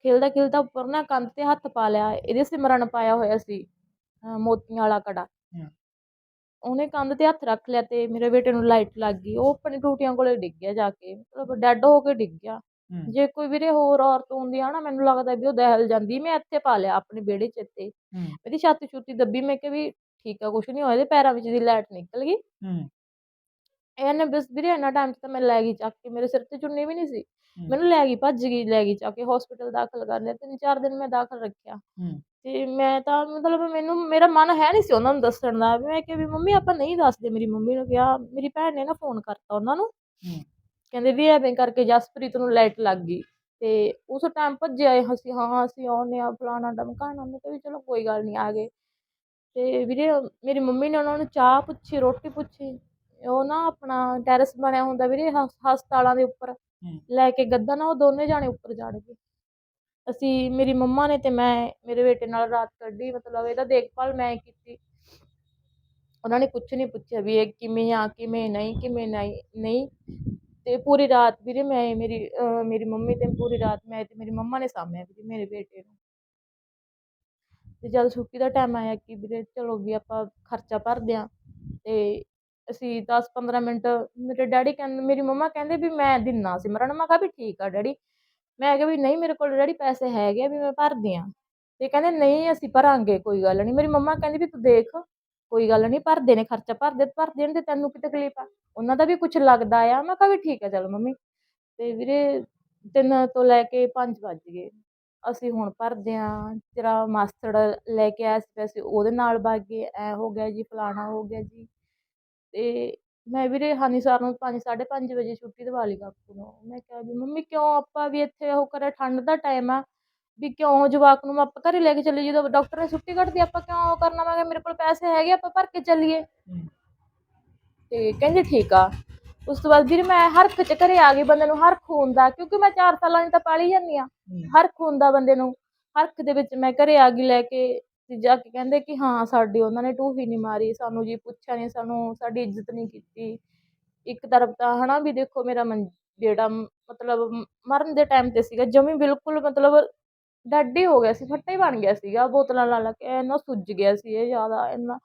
ਖੇਲਦਾ ਖੇਲਦਾ ਉੱਪਰ ਨਾ ਕੰਧ ਤੇ ਹੱਥ ਪਾ ਲਿਆ ਇਹਦੇ ਸਿਮਰਨ ਪਾਇਆ ਹੋਇਆ ਸੀ ਅਹ ਮੋਤੀਆਂ ਵਾਲਾ ਕੜਾ। ਉਹਨੇ ਕੰਧ ਤੇ ਹੱਥ ਰੱਖ ਲਿਆ ਤੇ ਮੇਰੇ ਬੇਟੇ ਨੂੰ ਲਾਈਟ ਲੱਗ ਗਈ। ਉਹ ਆਪਣੀ ਟੂਟੀਆਂ ਕੋਲੇ ਡਿੱਗ ਗਿਆ ਜਾ ਕੇ ਮਤਲਬ ਡੈੱਡ ਹੋ ਕੇ ਡਿੱਗ ਗਿਆ। ਜੇ ਕੋਈ ਵੀਰੇ ਹੋਰ ਔਰਤ ਹੁੰਦੀ ਆ ਨਾ ਮੈਨੂੰ ਲੱਗਦਾ ਵੀ ਉਹ ਦਹਿਲ ਜਾਂਦੀ ਮੈਂ ਇੱਥੇ ਪਾ ਲਿਆ ਆਪਣੇ ਵਿਹੜੇ 'ਚ ਇੱਥੇ। ਇਹਦੀ ਛਾਤੀ ਛੁੱਤੀ ਦੱਬੀ ਮੈਂ ਕਿਹਾ ਵੀ ਠੀਕ ਆ ਕੁਛ ਨਹੀਂ ਹੋਇਆ ਇਹਦੇ ਪੈਰਾਂ ਵਿੱਚ ਦੀ ਲਾਈਟ ਨਿਕਲ ਗਈ। ਹੂੰ। ਇਹਨੇ ਬਸ ਵੀਰੇ ਇੰਨਾ ਟਾਈਮ ਤਾਂ ਮੈਂ ਲੈ ਗਈ ਚੱਕ ਕੇ ਮੇਰੇ ਸਿਰ ਤੇ ਚੁੰਨੀ ਵੀ ਨਹੀਂ ਸੀ। ਮੈਨੂੰ ਲੈ ਗਈ ਭੱਜ ਗਈ ਲੈ ਗਈ ਚੱਕ ਕੇ ਹਸਪੀਟਲ ਦਾਖਲ ਕਰ ਲਿਆ ਤਿੰਨ ਚਾਰ ਦਿਨ ਮੈਂ ਦਾਖਲ ਰੱਖਿਆ। ਤੇ ਮੈਂ ਤਾਂ ਮਤਲਬ ਮੈਨੂੰ ਮੇਰਾ ਮਨ ਹੈ ਨਹੀਂ ਸੀ ਉਹਨਾਂ ਨੂੰ ਦੱਸਣ ਦਾ ਮੈਂ ਕਿਹਾ ਵੀ ਮੰਮੀ ਆਪਾਂ ਨਹੀਂ ਦੱਸਦੇ। ਮੇਰੀ ਮੰਮੀ ਨੂੰ ਕਿਹਾ ਮੇਰੀ ਭੈਣ ਨੇ ਨਾ ਫੋਨ ਕਰਤਾ ਉਹਨਾਂ ਨੂੰ। ਕਹਿੰਦੇ ਵੀ ਐਵੇਂ ਕਰਕੇ ਜਸਪ੍ਰੀਤ ਨੂੰ ਲਾਈਟ ਲੱਗ ਗਈ। ਤੇ ਉਸ ਟਾਈਮ ਭੱਜੇ ਆਏ ਅਸੀਂ ਹਾਂ ਅਸੀਂ ਆਉਂਦੇ ਆ ਫਲਾਣਾ ਡਮਕਾਣਾ ਮੈਂ ਕਿਹਾ ਵੀ ਚਲੋ ਕੋਈ ਗੱਲ ਨਹੀਂ ਆ ਗਏ। ਤੇ ਵੀਰੇ ਮੇਰੀ ਮੰਮੀ ਨੇ ਉਹਨਾਂ ਨੂੰ ਚਾਹ ਪੁੱਛੀ ਰੋਟੀ ਪੁੱਛੀ। ਉਹ ਨਾ ਆਪਣਾ ਟੈਰਸ ਬਣਿਆ ਹੁੰਦਾ ਵੀਰੇ ਹਸ- ਹਸਪਤਾਲਾਂ ਦੇ ਉੱਪਰ। ਲੈ ਕੇ ਗੱਦਾ ਨਾ ਉਹ ਦੋਨੇ ਜਾਣੇ ਉੱਪਰ ਚੜ ਗਏ। ਅਸੀਂ, ਮੇਰੀ ਮੰਮਾ ਨੇ ਤੇ ਮੈਂ, ਮੇਰੇ ਬੇਟੇ ਨਾਲ ਰਾਤ ਕੱਢੀ, ਮਤਲਬ ਇਹਦਾ ਦੇਖਭਾਲ ਮੈਂ ਕੀਤੀ। ਉਹਨਾਂ ਨੇ ਕੁਛ ਨਹੀਂ ਪੁੱਛਿਆ ਵੀ ਇਹ ਕਿਵੇਂ ਆ, ਕਿਵੇਂ ਨਹੀਂ ਕਿਵੇਂ ਨਹੀਂ ਨਹੀਂ। ਤੇ ਪੂਰੀ ਰਾਤ ਵੀਰੇ ਮੈਂ ਮੇਰੀ ਮੇਰੀ ਮੰਮੀ ਤੇ ਪੂਰੀ ਰਾਤ ਮੈਂ ਤੇ ਮੇਰੀ ਮੰਮਾ ਨੇ ਸਾਂਭਿਆ ਵੀਰੇ ਮੇਰੇ ਬੇਟੇ ਨੂੰ। ਤੇ ਜਦ ਛੁੱਟੀ ਦਾ ਟਾਈਮ ਆਇਆ ਕਿ ਵੀਰੇ ਚਲੋ ਵੀ ਆਪਾਂ ਖਰਚਾ ਭਰਦੇ ਹਾਂ ਤੇ ਅਸੀਂ 10-15 ਮਿੰਟ, ਮੇਰੇ ਡੈਡੀ ਕਹਿੰਦੇ ਮੇਰੀ ਮੰਮਾ ਕਹਿੰਦੇ ਵੀ ਮੈਂ ਦਿੰਨਾ ਸਿਮਰਨ ਮੈਂ ਕਿਹਾ ਵੀ ਠੀਕ ਆ ਡੈਡੀ। ਮੈਂ ਕਿਹਾ ਵੀ ਨਹੀਂ, ਮੇਰੇ ਕੋਲ ਡੈਡੀ ਪੈਸੇ ਹੈਗੇ ਆ ਵੀ ਮੈਂ ਭਰਦੀ ਆ। ਤੇ ਕਹਿੰਦੇ ਨਹੀਂ, ਅਸੀਂ ਭਰਾਂਗੇ, ਕੋਈ ਗੱਲ ਨਹੀਂ। ਮੇਰੀ ਮੰਮਾ ਕਹਿੰਦੀ ਵੀ ਤੂੰ ਦੇਖ, ਕੋਈ ਗੱਲ ਨਹੀਂ, ਭਰਦੇ ਨੇ ਖਰਚਾ, ਭਰਦੇ ਭਰਦੇ ਨੇ ਤੇ ਤੈਨੂੰ ਕੀ ਤਕਲੀਫ ਆ? ਉਹਨਾਂ ਦਾ ਵੀ ਕੁਝ ਲੱਗਦਾ ਆ। ਮੈਂ ਕਿਹਾ ਵੀ ਠੀਕ ਆ, ਚਲ ਮੰਮੀ। ਤੇ ਵੀਰੇ ਤਿੰਨ ਤੋਂ ਲੈ ਕੇ 5 ਵੱਜ ਗਏ। ਅਸੀਂ ਹੁਣ ਭਰਦੇ ਆ। ਤੇਰਾ ਮਾਸਟਰ ਲੈ ਕੇ ਆਇਆ ਸੀ ਪੈਸੇ, ਉਹਦੇ ਨਾਲ ਵਗ ਗਏ। ਐ ਹੋ ਗਿਆ ਜੀ, ਫਲਾਣਾ ਹੋ ਗਿਆ ਜੀ। ਤੇ ਮੈਂ ਵੀਰੇ ਹਾਨੀ ਸਰ ਨੂੰ 5 5:30 ਵਜੇ ਛੁੱਟੀ ਦਵਾ ਲਈ ਕਾਕੂ ਨੂੰ। ਮੈਂ ਕਿਹਾ ਵੀ ਮੰਮੀ ਕਿਉਂ ਆਪਾਂ ਵੀ ਇੱਥੇ ਉਹ ਕਰਿਆ ਠੰਡ ਦਾ ਟਾਈਮ ਆ ਵੀ ਕਿਉਂ ਜਵਾਕ ਨੂੰ ਆਪਾਂ ਘਰੇ ਲੈ ਕੇ ਚੱਲੇ ਜਦੋਂ ਡਾਕਟਰ ਨੇ ਛੁੱਟੀ ਕੱਢਦੀ ਆਪਾਂ ਕਿਉਂ ਉਹ ਕਰਨਾ? ਮੈਂ ਕਿਹਾ ਮੇਰੇ ਕੋਲ ਪੈਸੇ ਹੈਗੇ ਆਪਾਂ ਭਰ ਕੇ ਚੱਲੀਏ। ਤੇ ਕਹਿੰਦੇ ਠੀਕ ਆ। ਉਸ ਤੋਂ ਬਾਅਦ ਵੀਰੇ ਮੈਂ ਹਰਖ ਚ ਘਰੇ ਆ ਗਈ ਬੰਦੇ ਨੂੰ ਹਰਖ ਹੁੰਦਾ ਕਿਉਂਕਿ ਮੈਂ 4 ਸਾਲਾਂ ਦੀ ਤਾਂ ਪਾਲੀ ਜਾਂਦੀ ਆ। ਹੂੰ। ਹਰਖ ਹੁੰਦਾ ਬੰਦੇ ਨੂੰ ਹਰਖ ਦੇ ਵਿੱਚ ਮੈਂ ਘਰੇ ਆ ਗਈ ਲੈ ਕੇ। ਤੇ ਜਾ ਕੇ ਕਹਿੰਦੇ ਕਿ ਹਾਂ, ਸਾਡੀ ਉਹਨਾਂ ਨੇ ਟੂਹੀ ਨਹੀਂ ਮਾਰੀ, ਸਾਨੂੰ ਜੀ ਪੁੱਛਿਆ ਨਹੀਂ, ਸਾਨੂੰ ਸਾਡੀ ਇੱਜ਼ਤ ਨਹੀਂ ਕੀਤੀ। ਇੱਕ ਤਰਫ ਤਾਂ ਹਨਾ ਵੀ ਦੇਖੋ ਮੇਰਾ ਜਿਹੜਾ ਮਤਲਬ ਮਰਨ ਦੇ ਟਾਈਮ ਤੇ ਸੀਗਾ, ਜਮੀ ਬਿਲਕੁਲ ਮਤਲਬ ਡੱਡ ਹੀ ਹੋ ਗਿਆ ਸੀ, ਫੱਟਾ ਹੀ ਬਣ ਗਿਆ ਸੀਗਾ, ਬੋਤਲਾਂ ਲਾ ਲਾ ਕੇ ਇੰਨਾ ਸੁੱਜ ਗਿਆ ਸੀ ਇਹ ਜ਼ਿਆਦਾ, ਇੰਨਾ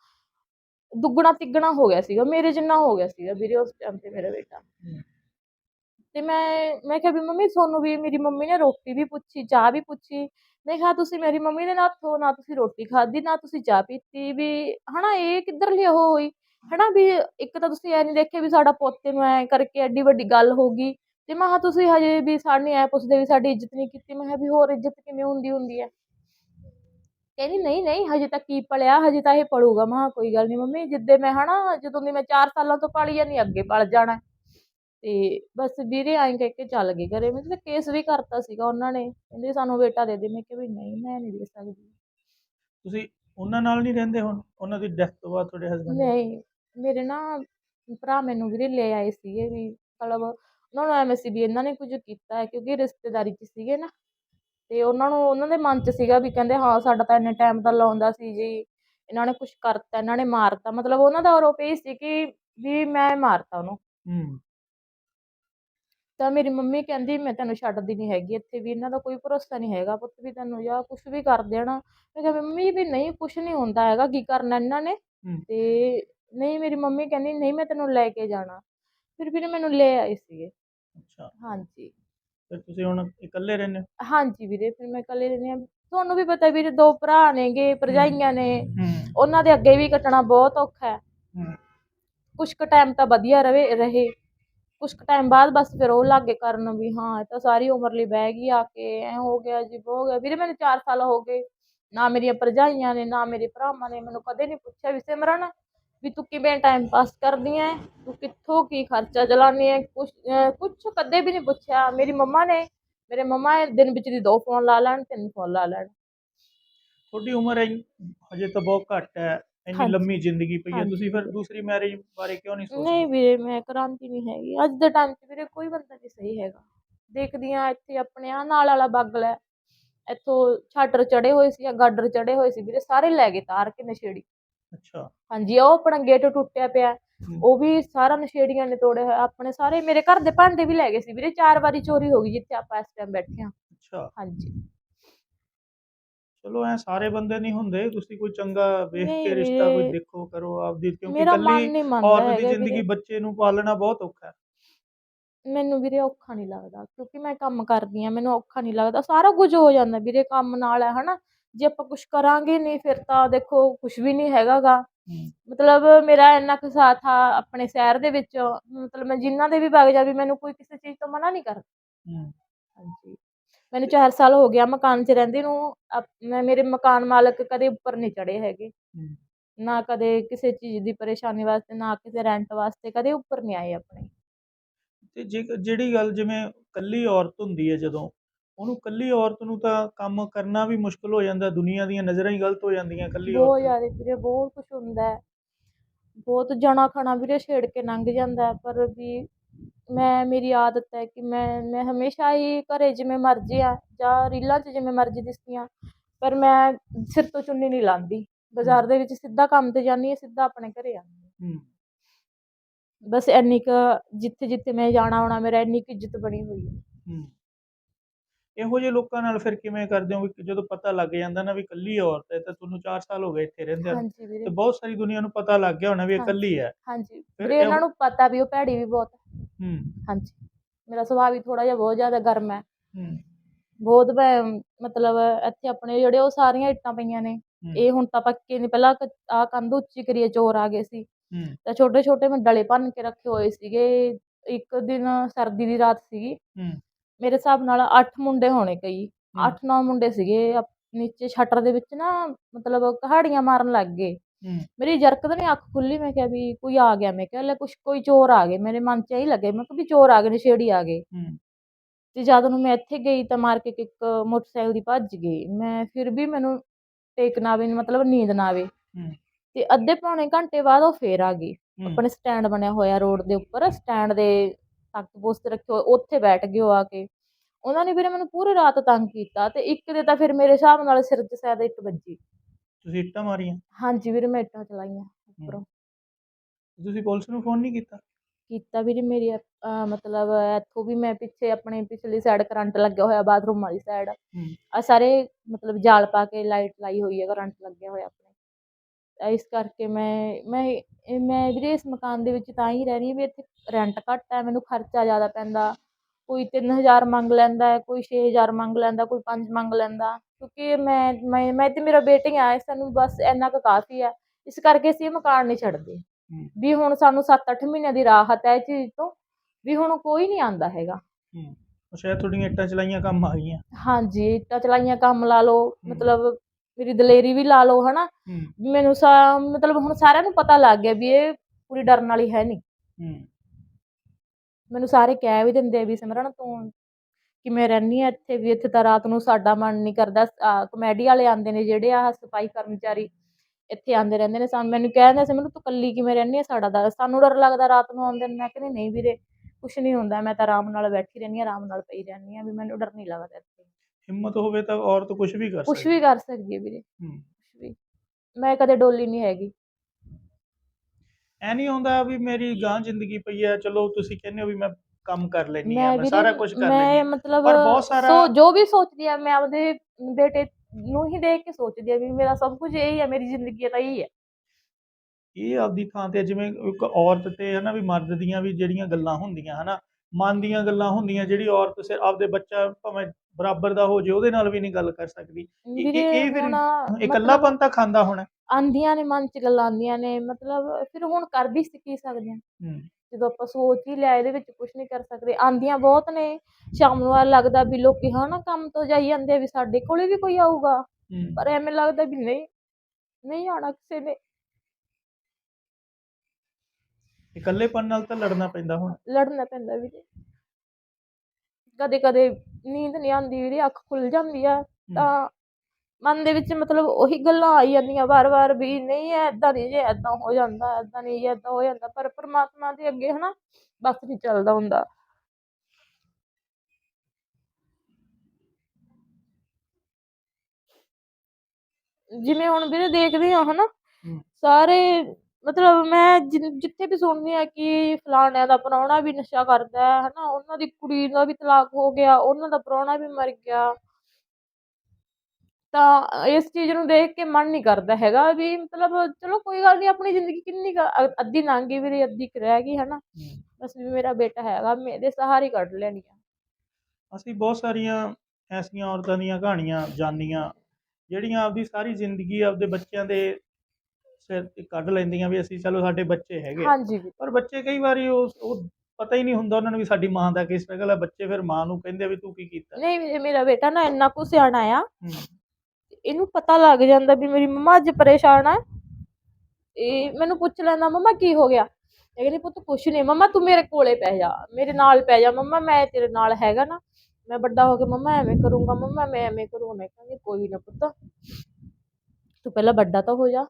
ਦੁੱਗਣਾ ਤਿੱਗਣਾ ਹੋ ਗਿਆ ਸੀਗਾ, ਮੇਰੇ ਜਿੰਨਾ ਹੋ ਗਿਆ ਸੀਗਾ ਵੀਰੇ ਉਸ ਟਾਈਮ ਤੇ ਮੇਰਾ ਬੇਟਾ। ਤੇ ਮੈਂ ਮੈਂ ਕਿਹਾ ਵੀ ਮੰਮੀ ਤੁਹਾਨੂੰ ਵੀ ਮੇਰੀ ਮੰਮੀ ਨੇ ਰੋਟੀ ਵੀ ਪੁੱਛੀ, ਚਾਹ ਵੀ ਪੁੱਛੀ। ਮੈਂ ਕਿਹਾ ਤੁਸੀਂ ਮੇਰੀ ਮੰਮੀ ਦੇ ਨਾਥੋਂ ਨਾ ਤੁਸੀਂ ਰੋਟੀ ਖਾਧੀ, ਨਾ ਤੁਸੀਂ ਚਾਹ ਪੀਤੀ ਵੀ, ਹਨਾ ਇਹ ਕਿੱਧਰ ਲਈ ਉਹ ਹੋਈ? ਹਨਾ ਵੀ ਇੱਕ ਤਾਂ ਤੁਸੀਂ ਐ ਨਹੀਂ ਦੇਖਿਆ ਵੀ ਸਾਡਾ ਪੋਤੇ ਨੂੰ ਐ ਕਰਕੇ ਐਡੀ ਵੱਡੀ ਗੱਲ ਹੋ ਗਈ। ਤੇ ਮੈਂ ਕਿਹਾ ਤੁਸੀਂ ਹਜੇ ਵੀ ਸਾਨੂੰ ਐ ਪੁੱਛਦੇ ਵੀ ਸਾਡੀ ਇੱਜ਼ਤ ਨਹੀਂ ਕੀਤੀ। ਮੈਂ ਕਿਹਾ ਵੀ ਹੋਰ ਇੱਜ਼ਤ ਕਿਵੇਂ ਹੁੰਦੀ ਹੁੰਦੀ ਹੈ ਕਹਿੰਦੀ, ਨਹੀਂ ਨਹੀਂ, ਹਜੇ ਤਾਂ ਕੀ ਪਲਿਆ, ਹਜੇ ਤਾਂ ਇਹ ਪੜੂਗਾ ਮੈਂ ਕਿਹਾ, ਕੋਈ ਗੱਲ ਨਹੀਂ ਮੰਮੀ, ਜਿੱਦੇ ਮੈਂ, ਹਨਾ, ਜਦੋਂ ਦੀ ਮੈਂ 4 ਸਾਲਾਂ ਤੋਂ ਪਾਲੀ ਜਾਂਦੀ, ਅੱਗੇ ਪਲ ਜਾਣਾ। ਤੇ ਬਸ ਵੀਰੇ ਐਂ ਕਹਿ ਕੇ ਚੱਲ ਗਏ ਘਰੇ। ਮੈਂ ਤਾਂ ਕੇਸ ਵੀ ਕਰਤਾ ਸੀਗਾ ਉਹਨਾਂ ਨੇ। ਕਹਿੰਦੇ ਸਾਨੂੰ ਬੇਟਾ ਦੇ ਦੇ। ਮੈਂ ਕਿਹਾ ਵੀ ਨਹੀਂ ਮੈਂ ਨਹੀਂ ਦੇ ਸਕਦੀ। ਤੁਸੀਂ ਉਹਨਾਂ ਨਾਲ ਨਹੀਂ ਰਹਿੰਦੇ ਹੁਣ? ਉਹਨਾਂ ਦੀ ਡੈਥ ਤੋਂ ਬਾਅਦ ਤੁਹਾਡੇ ਹਸਬੰਡ ਨਹੀਂ ਮੇਰੇ ਨਾ ਭਰਾ ਮੈਨੂੰ ਵੀਰੇ ਲੈ ਆਏ ਸੀਗੇ ਵੀ ਮਤਲਬ ਉਹਨਾਂ ਨੂੰ ਐਵੇਂ ਸੀ ਵੀ ਇਹਨਾਂ ਨੇ ਕੁਝ ਕੀਤਾ ਹੈ ਕਿਉਂਕਿ ਰਿਸ਼ਤੇਦਾਰੀ 'ਚ ਸੀਗੇ ਨਾ। ਤੇ ਉਹਨਾਂ ਨੂੰ ਉਹਨਾਂ ਦੇ ਮਨ 'ਚ ਸੀਗਾ ਵੀ ਕਹਿੰਦੇ ਹਾਂ ਸਾਡਾ ਤਾਂ ਇੰਨੇ ਟਾਈਮ ਦਾ ਲਾਉਂਦਾ ਸੀ ਜੀ। ਇਹਨਾਂ ਨੇ ਕੁਝ ਕਰਤਾ ਇਹਨਾਂ ਨੇ ਮਾਰਤਾ। ਮਤਲਬ ਉਹਨਾਂ ਦਾ ਆਰੋਪ ਇਹ ਸੀ ਕਿ ਵੀ ਮੈਂ ਮਾਰਤਾ ਉਹਨੂੰ। ਹੂੰ। ਤਾਂ ਮੇਰੀ ਮੰਮੀ ਕਹਿੰਦੀ ਮੈਂ ਤੈਨੂੰ ਛੱਡਦੀ ਨਹੀਂ ਹੈਗੀ ਇੱਥੇ ਵੀ ਇਹਨਾਂ ਦਾ ਕੋਈ ਭਰੋਸਾ ਨਹੀਂ ਹੈਗਾ ਪੁੱਤ ਵੀ ਤੈਨੂੰ ਜਾਂ ਕੁਝ ਵੀ ਕਰ ਦੇਣਾ। ਮੈਂ ਕਿਹਾ ਮੰਮੀ ਵੀ ਨਹੀਂ ਕੁਝ ਨਹੀਂ ਹੁੰਦਾ ਹੈਗਾ ਕੀ ਕਰਨਾ ਇਹਨਾਂ ਨੇ। ਤੇ ਨਹੀਂ ਮੇਰੀ ਮੰਮੀ ਕਹਿੰਦੀ ਨਹੀਂ ਮੈਂ ਤੈਨੂੰ ਲੈ ਕੇ ਜਾਣਾ। ਫਿਰ ਵੀਰੇ ਮੈਨੂੰ ਲੈ ਆਏ ਸੀਗੇ। ਅੱਛਾ। ਹਾਂਜੀ। ਫਿਰ ਤੁਸੀਂ ਹੁਣ ਇਕੱਲੇ ਰਹਿੰਦੇ ਹੋ? ਹਾਂਜੀ ਵੀਰੇ ਫਿਰ ਮੈਂ ਇਕੱਲੇ ਰਹਿੰਦੀ ਹਾਂ। ਤੁਹਾਨੂੰ ਵੀ ਪਤਾ ਵੀਰੇ ਦੋ ਭਰਾ ਨੇਗੇ ਭਰਜਾਈਆਂ ਨੇ। ਉਹਨਾਂ ਦੇ ਅੱਗੇ ਵੀ ਕੱਟਣਾ ਬਹੁਤ ਔਖਾ ਹੈ। ਕੁਛ ਕੁ ਟਾਈਮ ਤਾਂ ਵਧੀਆ ਰਵੇ ਰਹੇ। ਕੁਛ ਕੁ ਟਾਈਮ ਬਾਅਦ ਬਸ ਫਿਰ ਉਹ ਲਾਗੇ ਕਰਨ ਵੀ ਹਾਂ, ਇਹ ਤਾਂ ਸਾਰੀ ਉਮਰ ਲਈ ਬਹਿ ਗਈ ਆ ਕੇ, ਐ ਹੋ ਗਿਆ ਜੀ ਹੋ ਗਿਆ। ਵੀਰੇ ਮੈਨੂੰ 4 ਸਾਲ ਹੋ ਗਏ, ਨਾ ਮੇਰੀਆਂ ਭਰਜਾਈਆਂ ਨੇ, ਨਾ ਮੇਰੇ ਭਰਾਵਾਂ ਨੇ, ਮੈਨੂੰ ਕਦੇ ਨਹੀਂ ਪੁੱਛਿਆ ਵੀ ਸਿਮਰਨ ਵੀ ਤੂੰ ਕਿਵੇਂ ਟਾਈਮ ਪਾਸ ਕਰਦੀ ਐ? ਤੂੰ ਕਿੱਥੋਂ ਕੀ ਖਰਚਾ ਚਲਾਉਂਦੀ ਐ? ਕੁਛ ਕੁਛ ਕਦੇ ਵੀ ਨਹੀਂ ਪੁੱਛਿਆ। ਮੇਰੀ ਮੰਮਾ ਨੇ, ਮੇਰੇ ਮੰਮਾ ਦਿਨ ਵਿੱਚ ਦੀ ਦੋ ਫੋਨ ਲਾ ਲੈਣ, ਤਿੰਨ ਫੋਨ ਲਾ ਲੈਣ। ਤੁਹਾਡੀ ਉਮਰ ਹੈ ਹਜੇ ਤਾਂ ਬਹੁਤ ਘੱਟ ਹੈ ਇੰਨੀ ਹਾਂਜੀ। ਲੰਮੀ ਜ਼ਿੰਦਗੀ ਪਈ ਹੈ ਹਾਂਜੀ। ਤੁਸੀਂ ਫਿਰ ਦੂਸਰੀ ਮੈਰਿਜ ਬਾਰੇ ਕਿਉਂ ਨਹੀਂ ਸੋਚਦੇ? ਨਹੀਂ ਵੀਰੇ ਮੈਂ ਕਰਾਂਦੀ ਨਹੀਂ ਹੈਗੀ। ਅੱਜ ਦੇ ਟਾਈਮ 'ਚ ਵੀਰੇ ਕੋਈ ਬੰਦਾ ਨਹੀਂ ਸਹੀ ਹੈਗਾ। ਦੇਖਦੀ ਆ ਇੱਥੇ ਆਪਣੇ ਆ ਨਾਲ ਵਾਲਾ ਬਗਲ ਹੈ ਇੱਥੋਂ ਛਾਟਰ ਚੜੇ ਹੋਏ ਸੀ ਜਾਂ ਗਾਡਰ ਚੜੇ ਹੋਏ ਸੀ ਵੀਰੇ ਸਾਰੇ ਲੈ ਗਏ ਤਾਰ ਕੇ ਨਸ਼ੇੜੀ। ਅੱਛਾ। ਹਾਂਜੀ ਉਹ ਆਪਣਾ ਗੇਟ ਟੁੱਟਿਆ ਪਿਆ। ਹੂੰ। ਉਹ ਵੀ ਸਾਰਾ ਨਸ਼ੇੜੀਆਂ ਨੇ ਤੋੜਿਆ ਹੋਇਆ। ਆਪਣੇ ਸਾਰੇ ਮੇਰੇ ਘਰ ਦੇ ਭਾਂਡੇ ਵੀ ਲੈ ਗਏ ਸੀ ਵੀਰੇ ਚਾਰ ਵਾਰੀ ਚੋਰੀ ਹੋ ਗਈ ਜਿੱਥੇ ਆਪਾਂ ਇਸ ਟਾਈਮ ਬੈਠੇ ਹਾਂ। ਅੱਛਾ। ਹਾਂਜੀ। ਚਲੋ ਐ ਸਾਰੇ ਬੰਦੇ ਨਹੀਂ ਹੁੰਦੇ ਤੁਸੀਂ ਕੋਈ ਚੰਗਾ ਵੇਖ ਨਹੀਂ ਕੇ ਰਿਸ਼ਤਾ ਕੋਈ ਵੀਰੇ, ਦੇਖੋ ਕਰੋ ਆਪਦੀ ਕਿਉਂਕਿ ਮੇਰਾ ਮਨ ਇਕੱਲੀ ਨਹੀਂ ਮੰਨਦਾ ਔਰਤ ਦੀ ਹੈਗਾ ਜ਼ਿੰਦਗੀ ਵੀਰੇ ਬੱਚੇ ਨੂੰ ਪਾਲਣਾ ਬਹੁਤ ਔਖਾ ਹੈ। ਮੈਨੂੰ ਵੀਰੇ ਔਖਾ ਨਹੀਂ ਲੱਗਦਾ ਕਿਉਂਕਿ ਮੈਂ ਕੰਮ ਕਰਦੀ ਆ ਮੈਨੂੰ ਔਖਾ ਨਹੀਂ ਲੱਗਦਾ ਸਾਰਾ ਕੁਝ ਹੋ ਜਾਂਦਾ ਵੀਰੇ ਕੰਮ ਨਾਲ ਹੈ ਹਨਾ। ਜੇ ਆਪਾਂ ਕੁਝ ਕਰਾਂਗੇ ਨਹੀਂ ਫਿਰ ਤਾਂ ਦੇਖੋ ਕੁਝ ਵੀ ਨਹੀਂ ਹੈਗਾਗਾ। ਮਤਲਬ ਮੇਰਾ ਇੰਨਾ ਕੁ ਸਾਥ ਆ ਆਪਣੇ ਸ਼ਹਿਰ ਦੇ ਵਿੱਚ ਮਤਲਬ ਮੈਂ ਜਿੰਨਾ ਦੇ ਵੀ ਵਗ ਜਾ ਵੀ ਮੈਨੂੰ ਕੋਈ ਕਿਸੇ ਚੀਜ਼ ਤੋਂ ਮਨਾ ਨਹੀਂ ਕਰਦਾ। ਹੂੰ। ਹਾਂਜੀ। ਮੈਨੂੰ 4 ਸਾਲ ਹੋ ਗਿਆ ਮਕਾਨ 'ਚ ਰਹਿੰਦੀ ਨੂੰ ਅਪ- ਮੈਂ ਮੇਰੇ ਮਕਾਨ ਮਾਲਕ ਕਦੇ ਉੱਪਰ ਨਹੀਂ ਚੜੇ ਹੈਗੇ। ਨਾ ਕਦੇ ਕਿਸੇ ਚੀਜ਼ ਦੀ ਪਰੇਸ਼ਾਨੀ ਵਾਸਤੇ ਨਾ ਕਿਸੇ ਰੈਂਟ ਵਾਸਤੇ ਕਦੇ ਉੱਪਰ ਨਹੀਂ ਆਏ ਆਪਣੇ ਤੇ ਜੇ ਜਿਹੜੀ ਗੱਲ ਜਿਵੇਂ ਕੱਲੀ ਔਰਤ ਹੁੰਦੀ ਹੈ ਜਦੋਂ ਉਹਨੂੰ ਕੱਲੀ ਔਰਤ ਨੂੰ ਤਾਂ ਕੰਮ ਕਰਨਾ ਵੀ ਮੁਸ਼ਕਲ ਹੋ ਜਾਂਦਾ ਦੁਨੀਆ ਦੀਆਂ ਨਜ਼ਰਾਂ ਹੀ ਗਲਤ ਹੋ ਜਾਂਦੀਆਂ ਕੱਲੀ ਬਹੁਤ ਔਰਤ ਨੂੰ। ਜ਼ਿਆਦਾ ਵੀਰੇ ਬਹੁਤ ਕੁਝ ਹੁੰਦਾ ਹੈ ਬਹੁਤ ਜਣਾ ਖਣਾ ਵੀਰੇ ਛੇੜ ਕੇ ਲੰਘ ਜਾਂਦਾ ਹੈ, ਪਰ ਵੀ ਮੈਂ ਮੇਰੀ ਆਦਤ ਹੈ ਕਿ ਮੈਂ ਮੈਂ ਹਮੇਸ਼ਾ ਹੀ ਘਰੇ ਜਿਵੇਂ ਮਰਜ਼ੀ ਆ ਜਾਂ ਰੀਲਾਂ 'ਚ ਜਿਵੇਂ ਮਰਜ਼ੀ ਦਿਸਦੀ ਆ ਪਰ ਮੈਂ ਸਿਰ ਤੋਂ ਚੁੰਨੀ ਨਹੀਂ ਲਾਉਂਦੀ ਬਾਜ਼ਾਰ ਦੇ ਵਿੱਚ ਸਿੱਧਾ ਕੰਮ ਤੇ ਜਾਂਦੀ ਹਾਂ ਸਿੱਧਾ ਆਪਣੇ ਘਰੇ ਆਉਂਦੀ ਹਾਂ। ਹੂੰ। ਬਸ ਇੰਨੀ ਕੁ ਜਿੱਥੇ ਜਿੱਥੇ ਮੈਂ ਜਾਣਾ ਆਉਣਾ ਮੇਰਾ ਇੰਨੀ ਕੁ ਇੱਜ਼ਤ ਬਣੀ ਹੋਈ ਹੈ। ਹੂੰ। ਇਹੋ ਜਿਹੇ ਲੋਕਾਂ ਨਾਲ ਫਿਰ ਕਿਵੇਂ ਕਰਦੇ ਹੋ ਵੀ ਜਦੋਂ ਪਤਾ ਲੱਗ ਜਾਂਦਾ ਨਾ ਵੀ ਕੱਲੀ ਔਰਤ ਹੈ ਤਾਂ ਤੁਹਾਨੂੰ 4 ਸਾਲ ਹੋ ਗਏ ਇੱਥੇ ਰਹਿੰਦੇ ਹਾਂਜੀ ਵੀਰੇ। ਤੇ ਬਹੁਤ ਸਾਰੀ ਦੁਨੀਆ ਨੂੰ ਪਤਾ ਲੱਗ ਗਿਆ ਹੋਣਾ ਵੀ ਇਹ ਹਾਂਜੀ। ਕੱਲੀ ਹੈ। ਹਾਂਜੀ। ਫਿਰ ਵੀਰੇ ਇਹ- ਇਹਨਾਂ ਨੂੰ ਪਤਾ ਵੀ ਉਹ ਭੈੜੀ ਵੀ ਬਹੁਤ ਹੈ ਹੂੰ। ਹਾਂਜੀ। ਮੇਰਾ ਸੁਭਾਅ ਵੀ ਥੋੜਾ ਜਿਹਾ ਬਹੁਤ ਜ਼ਿਆਦਾ ਗਰਮ ਹੈ। ਹੂੰ। ਬਹੁਤ ਮੈਂ ਮਤਲਬ ਇੱਥੇ ਆਪਣੇ ਜਿਹੜੇ ਉਹ ਸਾਰੀਆਂ ਇੱਟਾਂ ਪਈਆਂ ਨੇ ਇਹ ਹੁਣ ਤਾਂ ਪੱਕੇ ਨਹੀਂ ਪਹਿਲਾਂ ਆ ਕੰਧ ਉੱਚੀ ਕਰੀਏ ਚੋਰ ਆ ਗਏ ਸੀ। ਹੂੰ। ਤਾਂ ਛੋਟੇ ਛੋਟੇ ਮੈਂ ਡਲੇ ਭੰਨ ਕੇ ਰੱਖੇ ਹੋਏ ਸੀਗੇ। ਇੱਕ ਦਿਨ ਸਰਦੀ ਦੀ ਰਾਤ ਸੀਗੀ। ਹੂੰ। ਮੇਰੇ ਹਿਸਾਬ ਨਾਲ 8 ਮੁੰਡੇ ਹੋਣੇ ਕਈ। ਹੂੰ। 8-9 ਮੁੰਡੇ ਸੀਗੇ। ਨੀਚੇ ਸ਼ਟਰ ਦੇ ਵਿੱਚ ਨਾ ਮਤਲਬ ਕਹਾੜੀਆਂ ਮਾਰਨ ਲੱਗ ਗਏ। ਮੇਰੀ ਜਰਕਤ ਨੇ ਅੱਖ ਖੁੱਲੀ ਮੈਂ ਕਿਹਾ ਵੀ ਕੋਈ ਆ ਗਿਆ ਮੈਂ ਕਿਹਾ ਲੈ ਕੁਛ ਕੋਈ ਚੋਰ ਆ ਗਏ। ਮੇਰੇ ਮਨ 'ਚ ਇਹੀ ਲੱਗੇ ਮੈਂ ਕਿਹਾ ਵੀ ਚੋਰ ਆ ਗਏ ਨਸ਼ੇੜੀ ਆ ਗਏ। ਤੇ ਜਦ ਨੂੰ ਮੈਂ ਇੱਥੇ ਗਈ ਤਾਂ ਮਾਰ ਕੇ ਇੱਕ ਮੋਟਰਸਾਈਕਲ ਦੀ ਭੱਜ ਗਈ। ਮੈਂ ਫਿਰ ਵੀ ਮੈਨੂੰ ਟੇਕ ਨਾ ਆਵੇ ਮਤਲਬ ਨੀਂਦ ਨਾ ਆਵੇ। ਤੇ ਅੱਧੇ ਪੌਣੇ ਘੰਟੇ ਬਾਅਦ ਉਹ ਫੇਰ ਆ ਗਈ। ਆਪਣੇ ਸਟੈਂਡ ਬਣਿਆ ਹੋਇਆ ਰੋਡ ਦੇ ਉੱਪਰ ਸਟੈਂਡ ਦੇ ਤਖਤ ਪੋਸਟ ਰੱਖੇ ਹੋਏ ਉੱਥੇ ਬੈਠ ਗਏ ਆ ਕੇ। ਉਹਨਾਂ ਨੇ ਵੀਰੇ ਮੈਨੂੰ ਪੂਰੀ ਰਾਤ ਤੰਗ ਕੀਤਾ ਤੇ ਇੱਕ ਦੇ ਤਾਂ ਫਿਰ ਮੇਰੇ ਹਿਸਾਬ ਨਾਲ ਸਿਰ 'ਚ ਸ਼ਾਇਦ ਇੱਟ ਵੱਜੀ। ਤੁਸੀਂ ਇੱਟਾਂ ਮਾਰੀਆਂ? ਹਾਂਜੀ ਵੀਰੇ ਮੈਂ ਇੱਟਾਂ ਚਲਾਈਆਂ ਉੱਪਰੋਂ। ਤੁਸੀਂ ਪੁਲਿਸ ਨੂੰ ਫੋਨ ਨਹੀਂ ਕੀਤਾ? ਕੀਤਾ ਵੀਰੇ ਮੇਰੀ ਅਹ ਮਤਲਬ ਇੱਥੋਂ ਵੀ ਮੈਂ ਪਿੱਛੇ ਆਪਣੇ ਪਿਛਲੀ ਸਾਈਡ ਕਰੰਟ ਲੱਗਿਆ ਹੋਇਆ ਬਾਥਰੂਮ ਵਾਲੀ ਸਾਈਡ ਆ ਸਾਰੇ ਮਤਲਬ ਜਾਲ ਪਾ ਕੇ ਲਾਈਟ ਲਾਈ ਹੋਈ ਹੈ ਕਰੰਟ ਲੱਗਿਆ ਹੋਇਆ ਆਪਣੇ। ਤਾਂ ਇਸ ਕਰਕੇ ਮੈਂ ਮੈਂ ਇਹ- ਮੈਂ ਵੀਰੇ ਇਸ ਮਕਾਨ ਦੇ ਵਿੱਚ ਤਾਂ ਹੀ ਰਹਿ ਰਹੀ ਹਾਂ ਵੀ ਇੱਥੇ ਰੈਂਟ ਘੱਟ ਹੈ ਮੈਨੂੰ ਖਰਚਾ ਜ਼ਿਆਦਾ ਪੈਂਦਾ। ਕੋਈ 3000 ਮੰਗ ਲੈਂਦਾ ਹੈ ਕੋਈ 6000 ਮੰਗ ਲੈਂਦਾ ਕੋਈ 5 ਮੰਗ ਲੈਂਦਾ। ਕਿਉਂਕਿ ਮੈਂ ਮੈਂ ਮੈਂ ਤੇ ਮੇਰਾ ਬੇਟੇ ਆ ਸਾਨੂੰ ਬਸ ਇੰਨਾ ਕੁ ਕਾਫੀ ਹੈ ਇਸ ਕਰਕੇ ਅਸੀਂ ਇਹ ਮਕਾਨ ਨਹੀਂ ਛੱਡਦੇ। ਹੂੰ। ਵੀ ਹੁਣ ਸਾਨੂੰ 7-8 ਮਹੀਨਿਆਂ ਦੀ ਰਾਹਤ ਹੈ ਇਹ ਚੀਜ਼ ਤੋਂ ਵੀ ਹੁਣ ਕੋਈ ਨਹੀਂ ਆਂਦਾ ਹੈਗਾ। ਹੂੰ। ਸ਼ਾਇਦ ਤੁਹਾਡੀਆਂ ਇੱਟਾਂ ਚਲਾਈਆਂ ਕੰਮ ਆ ਗਈਆਂ। ਹਾਂਜੀ ਇੱਟਾਂ ਚਲਾਈਆਂ ਕੰਮ ਲਾ ਲਓ ਮਤਲਬ ਮੇਰੀ ਦਲੇਰੀ ਵੀ ਲਾ ਲਓ ਹਨਾ। ਹੂੰ। ਮੈਨੂੰ ਮਤਲਬ ਹੁਣ ਸਾਰਿਆਂ ਨੂੰ ਪਤਾ ਲੱਗ ਗਿਆ ਵੀ ਇਹ ਕੁੜੀ ਡਰਨ ਵਾਲੀ ਹੈ ਨਹੀਂ। ਹੂੰ। ਮੈਨੂੰ ਸਾਰੇ ਕਹਿ ਵੀ ਦਿੰਦੇ ਆ ਵੀ ਸਿਮਰਨ ਤੂੰ ਕਿਵੇਂ ਰਹਿੰਦੀ ਆ ਇੱਥੇ ਵੀ ਇੱਥੇ ਤਾਂ ਰਾਤ ਨੂੰ ਸਾਡਾ ਮਨ ਨਹੀਂ ਕਰਦਾ। ਕਮੇਡੀ ਵਾਲੇ ਆਉਂਦੇ ਨੇ ਜਿਹੜੇ ਆ ਸਫ਼ਾਈ ਕਰਮਚਾਰੀ ਇੱਥੇ ਆਉਂਦੇ ਰਹਿੰਦੇ ਨੇ। ਸਾਨੂੰ ਮੈਨੂੰ ਕਹਿੰਦੇ ਸੀ ਮੈਨੂੰ ਤੂੰ ਕੱਲੀ ਕਿਵੇਂ ਰਹਿੰਦੀ ਆ? ਸਾਡਾ ਦੱਸ ਸਾਨੂੰ ਡਰ ਲੱਗਦਾ ਰਾਤ ਨੂੰ ਆਉਂਦੇ ਨੇ। ਮੈਂ ਕਹਿੰਦੀ ਨਹੀਂ ਵੀਰੇ ਕੁਛ ਨਹੀਂ ਹੁੰਦਾ। ਮੈਂ ਤਾਂ ਆਰਾਮ ਨਾਲ ਬੈਠੀ ਰਹਿੰਦੀ ਆ ਆਰਾਮ ਨਾਲ ਪਈ ਰਹਿੰਦੀ ਆ ਵੀ ਮੈਨੂੰ ਡਰ ਨਹੀਂ ਲੱਗਦਾ ਇੱਥੇ। ਹਿੰਮਤ ਹੋਵੇ ਤਾਂ ਔਰਤ ਕੁਝ ਵੀ ਕਰ ਕੁਛ ਸਕਦੀ ਵੀ ਕਰ ਸਕਦੀ ਹੈ ਵੀਰੇ। ਹੂੰ। ਕੁਛ ਵੀ। ਮੈਂ ਕਦੇ ਡੋਲੀ ਨਹੀਂ ਹੈਗੀ। ਐ ਨਹੀਂ ਹੁੰਦਾ ਵੀ ਮੇਰੀ ਗਾਂ ਜ਼ਿੰਦਗੀ ਪਈ ਹੈ ਚਲੋ ਤੁਸੀਂ ਕਹਿੰਦੇ ਹੋ ਵੀ ਮੈਂ ਕੰਮ ਕਰ ਲੈਣੀ ਆ ਮੈਂ ਮੈਂ ਵੀਰੇ ਸਾਰਾ ਕੁਝ ਕਰ ਮੈਂ ਲੈਣੀ ਮਤਲਬ ਪਰ ਬਹੁਤ ਸਾਰਾ- ਸੋ ਜੋ ਵੀ ਸੋਚਦੀ ਆ ਮੈਂ ਆਪਦੇ ਬੇਟੇ ਨੂੰ ਹੀ ਦੇਖ ਕੇ ਸੋਚਦੀ ਆ ਵੀ ਮੇਰਾ ਸਭ ਕੁਝ ਇਹੀ ਹੈ ਮੇਰੀ ਜ਼ਿੰਦਗੀ ਤਾਂ ਇਹੀ ਹੈ ਇਹ ਆਪਦੀ ਥਾਂ ਤੇ ਜਿਵੇਂ ਇੱਕ ਔਰਤ ਤੇ ਹਨਾ ਵੀ ਮਰਦ ਦੀਆਂ ਵੀ ਜਿਹੜੀਆਂ ਗੱਲਾਂ ਹੁੰਦੀਆਂ ਹਨਾ ਮਨ ਦੀਆਂ ਗੱਲਾਂ ਹੁੰਦੀਆਂ ਜਿਹੜੀ ਔਰਤ ਸਿਰ ਆਪਦੇ ਬੱਚਾ ਭਾਵੇਂ ਬਰਾਬਰ ਦਾ ਹੋ ਜੇ ਉਹਦੇ ਨਾਲ ਵੀ ਨਹੀਂ ਗੱਲ ਕਰ ਸਕਦੀ। ਇਹ- ਵੀਰੇ ਇਹ ਫਿਰ ਹੁਣ ਇਕੱਲਾਪਨ ਤਾਂ ਖਾਂਦਾ ਹੋਣਾ। ਆਂਦੀਆਂ ਨੇ ਮਨ ਚ ਗੱਲਾਂ ਆਂਦੀਆਂ ਨੇ ਮਤਲਬ ਫਿਰ ਹੁਣ ਕਰ ਵੀ ਸ- ਕੀ ਸਕਦੇ ਹੂੰ। ਜਦੋਂ ਆਪਾਂ ਸੋਚ ਹੀ ਲਿਆ ਇਹਦੇ ਵਿੱਚ ਕੁਝ ਨਹੀਂ ਕਰ ਸਕਦੇ। ਆਂਦੀਆਂ ਬਹੁਤ ਨੇ ਸ਼ਾਮ ਨੂੰ ਆ ਲੱਗਦਾ ਵੀ ਲੋਕੀ ਹਨਾ ਕੰਮ ਤੋਂ ਜਾਈ ਜਾਂਦੇ ਆ ਵੀ ਸਾਡੇ ਕੋਲੇ ਵੀ ਕੋਈ ਆਊਗਾ। ਹੂੰ। ਪਰ ਐਵੇਂ ਲੱਗਦਾ ਵੀ ਨਹੀਂ ਨਹੀਂ ਆਣਾ ਕਿਸੇ ਨੇ। ਇਕੱਲੇਪਨ ਨਾਲ ਤਾਂ ਲੜਨਾ ਪੈਂਦਾ ਹੁਣ। ਲੜਨਾ ਪੈਂਦਾ ਵੀਰੇ। ਕਦੇ ਕਦੇ ਨੀਂਦ ਨਹੀਂ ਆਉਂਦੀ ਵੀਰੇ ਅੱਖ ਖੁੱਲ ਜਾਂਦੀ ਆ ਤਾਂ ਮਨ ਦੇ ਵਿੱਚ ਮਤਲਬ ਉਹੀ ਗੱਲਾਂ ਆਈ ਜਾਂਦੀਆਂ ਵਾਰ-ਵਾਰ ਵੀ ਨਹੀਂ ਐਦਾਂ ਨਹੀਂ ਜੇ ਐਦਾਂ ਹੋ ਜਾਂਦਾ ਐਦਾਂ ਨਹੀਂ ਜੇ ਐਦਾਂ ਹੋ ਜਾਂਦਾ ਪਰ ਪ੍ਰਮਾਤਮਾ ਦੇ ਅੱਗੇ ਹਨਾ ਬਸ ਨਹੀਂ ਚੱਲਦਾ ਹੁੰਦਾ ਜਿਵੇਂ ਹੁਣ ਵੀਰੇ ਦੇਖਦੇ ਆ ਹਨਾ। ਸਾਰੇ ਮਤਲਬ ਮੈਂ ਜਿ- ਜਿੱਥੇ ਵੀ ਸੁਣਦੀ ਆ ਕਿ ਫਲਾਣਿਆਂ ਦਾ ਪ੍ਰਾਹੁਣਾ ਵੀ ਨਸ਼ਾ ਕਰਦਾ ਹੈ ਹਨਾ ਉਹਨਾਂ ਦੀ ਕੁੜੀ ਦਾ ਵੀ ਤਲਾਕ ਹੋ ਗਿਆ ਉਹਨਾਂ ਦਾ ਪ੍ਰਾਹੁਣਾ ਵੀ ਮਰ ਗਿਆ। ਤਾਂ ਇਸ ਚੀਜ਼ ਨੂੰ ਦੇਖ ਕੇ ਮਨ ਨਹੀਂ ਕਰਦਾ ਹੈਗਾ ਵੀ ਮਤਲਬ ਚਲੋ ਕੋਈ ਗੱਲ ਨਹੀਂ ਆਪਣੀ ਜ਼ਿੰਦਗੀ ਕਿੰਨੀ ਕੁ ਅ- ਅੱਧੀ ਲੰਘ ਗਈ ਵੀਰੇ ਅੱਧੀ ਕੁ ਰਹਿ ਗਈ ਹਨਾ। ਬਸ ਵੀ ਮੇਰਾ ਬੇਟਾ ਹੈਗਾ ਮੇਰੇ ਸਹਾਰੇ ਕੱਢ ਲੈਣੀ ਆ। ਅਸੀਂ ਬਹੁਤ ਸਾਰੀਆਂ ਐਸੀਆਂ ਔਰਤਾਂ ਦੀਆਂ ਕਹਾਣੀਆਂ ਜਾਣੀਆਂ ਜਿਹੜੀਆਂ ਆਪਦੀ ਸਾਰੀ ਜ਼ਿੰਦਗੀ ਆਪਦੇ ਬੱਚਿਆਂ ਦੇ ਸਿਰ ਤੇ ਕੱਢ ਲੈਂਦੀਆਂ ਵੀ ਅਸੀਂ ਚਲੋ ਸਾਡੇ ਬੱਚੇ ਹੈਗੇ ਆ। ਹਾਂਜੀ ਵੀਰੇ ਪਰ ਬੱਚੇ ਕਈ ਵਾਰੀ ਉਹ ਉਹ ਪਤਾ ਹੀ ਨਹੀਂ ਹੁੰਦਾ ਉਹਨਾਂ ਨੂੰ ਵੀ ਸਾਡੀ ਮਾਂ ਦਾ ਕੀ ਸਟਰਗਲ ਹੈ ਬੱਚੇ ਫਿਰ ਮਾਂ ਨੂੰ ਕਹਿੰਦੇ ਵੀ ਤੂੰ ਕੀ ਕੀਤਾ? ਨਹੀਂ ਵੀਰੇ ਮੇਰਾ ਬੇਟਾ ਨਾ ਇੰਨਾ ਕੁ ਸਿਆਣਾ ਆ। ਹੂੰ। ਇਹਨੂੰ ਪਤਾ ਲੱਗ ਜਾਂਦਾ ਵੀ ਮੇਰੀ ਮੰਮਾ ਅੱਜ ਪਰੇਸ਼ਾਨ ਆ। ਇਹ ਮੈਨੂੰ ਪੁੱਛ ਲੈਂਦਾ ਮੰਮਾ ਕੀ ਹੋ ਗਿਆ? ਇਹ ਕਹਿੰਦੀ ਪੁੱਤ ਕੁਛ ਨਹੀਂ। ਮੰਮਾ ਤੂੰ ਮੇਰੇ ਕੋਲੇ ਪੈ ਜਾ। ਮੇਰੇ ਨਾਲ ਪੈ ਜਾ। ਮੰਮਾ ਮੈਂ ਤੇਰੇ ਨਾਲ ਹੈਗਾ ਨਾ। ਮੈਂ ਵੱਡਾ ਹੋ ਕੇ ਮੰਮਾ ਐਵੇਂ ਕਰੂੰਗਾ। ਮੰਮਾ ਮੈਂ ਐਵੇਂ ਕਰੂੰਗਾ ਮੈਂ ਕਹਿੰਦੀ ਕੋਈ ਨਾ ਪੁੱਤ। ਤੂੰ ਪਹਿਲਾਂ ਵੱਡਾ ਤਾਂ ਹੋ ਜਾ।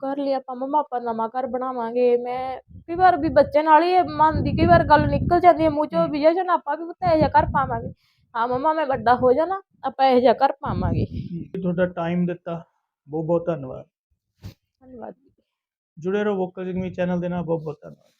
ਕਰ ਲਿਆ ਆਪਾਂ ਮੰਮਾ ਆਪਾਂ ਨਵਾਂ ਘਰ ਬਣਾਵਾਂਗੇ ਮੈਂ ਕਈ ਵਾਰ ਵੀ ਬੱਚੇ ਨਾਲ ਹੀ ਇਹ ਮਨ ਦੀ ਕਈ ਵਾਰ ਗੱਲ ਨਿਕਲ ਜਾਂਦੀ ਹੈ ਮੂੰਹ ਚੋਂ ਵੀ ਜਨ ਆਪਾਂ ਵੀ ਪੁੱਤ ਇਹੋ ਜਿਹਾ ਘਰ ਪਾਵਾਂਗੇ। ਹਾਂ ਮੰਮਾ ਮੈਂ ਵੱਡਾ ਹੋ ਜਾਣਾ ਆਪਾਂ ਇਹੋ ਜਿਹਾ ਘਰ ਪਾਵਾਂਗੇ। ਤੁਹਾਡਾ ਟਾਈਮ ਦਿੱਤਾ ਬਹੁਤ ਬਹੁਤ ਧੰਨਵਾਦ ਧੰਨਵਾਦ ਜੁੜੇ ਰਹੋ ਵੋਕਲ ਜਿੰਗਮੀ ਚੈਨਲ ਦੇ ਨਾਲ ਬਹੁਤ ਬਹੁਤ ਧੰਨਵਾਦ।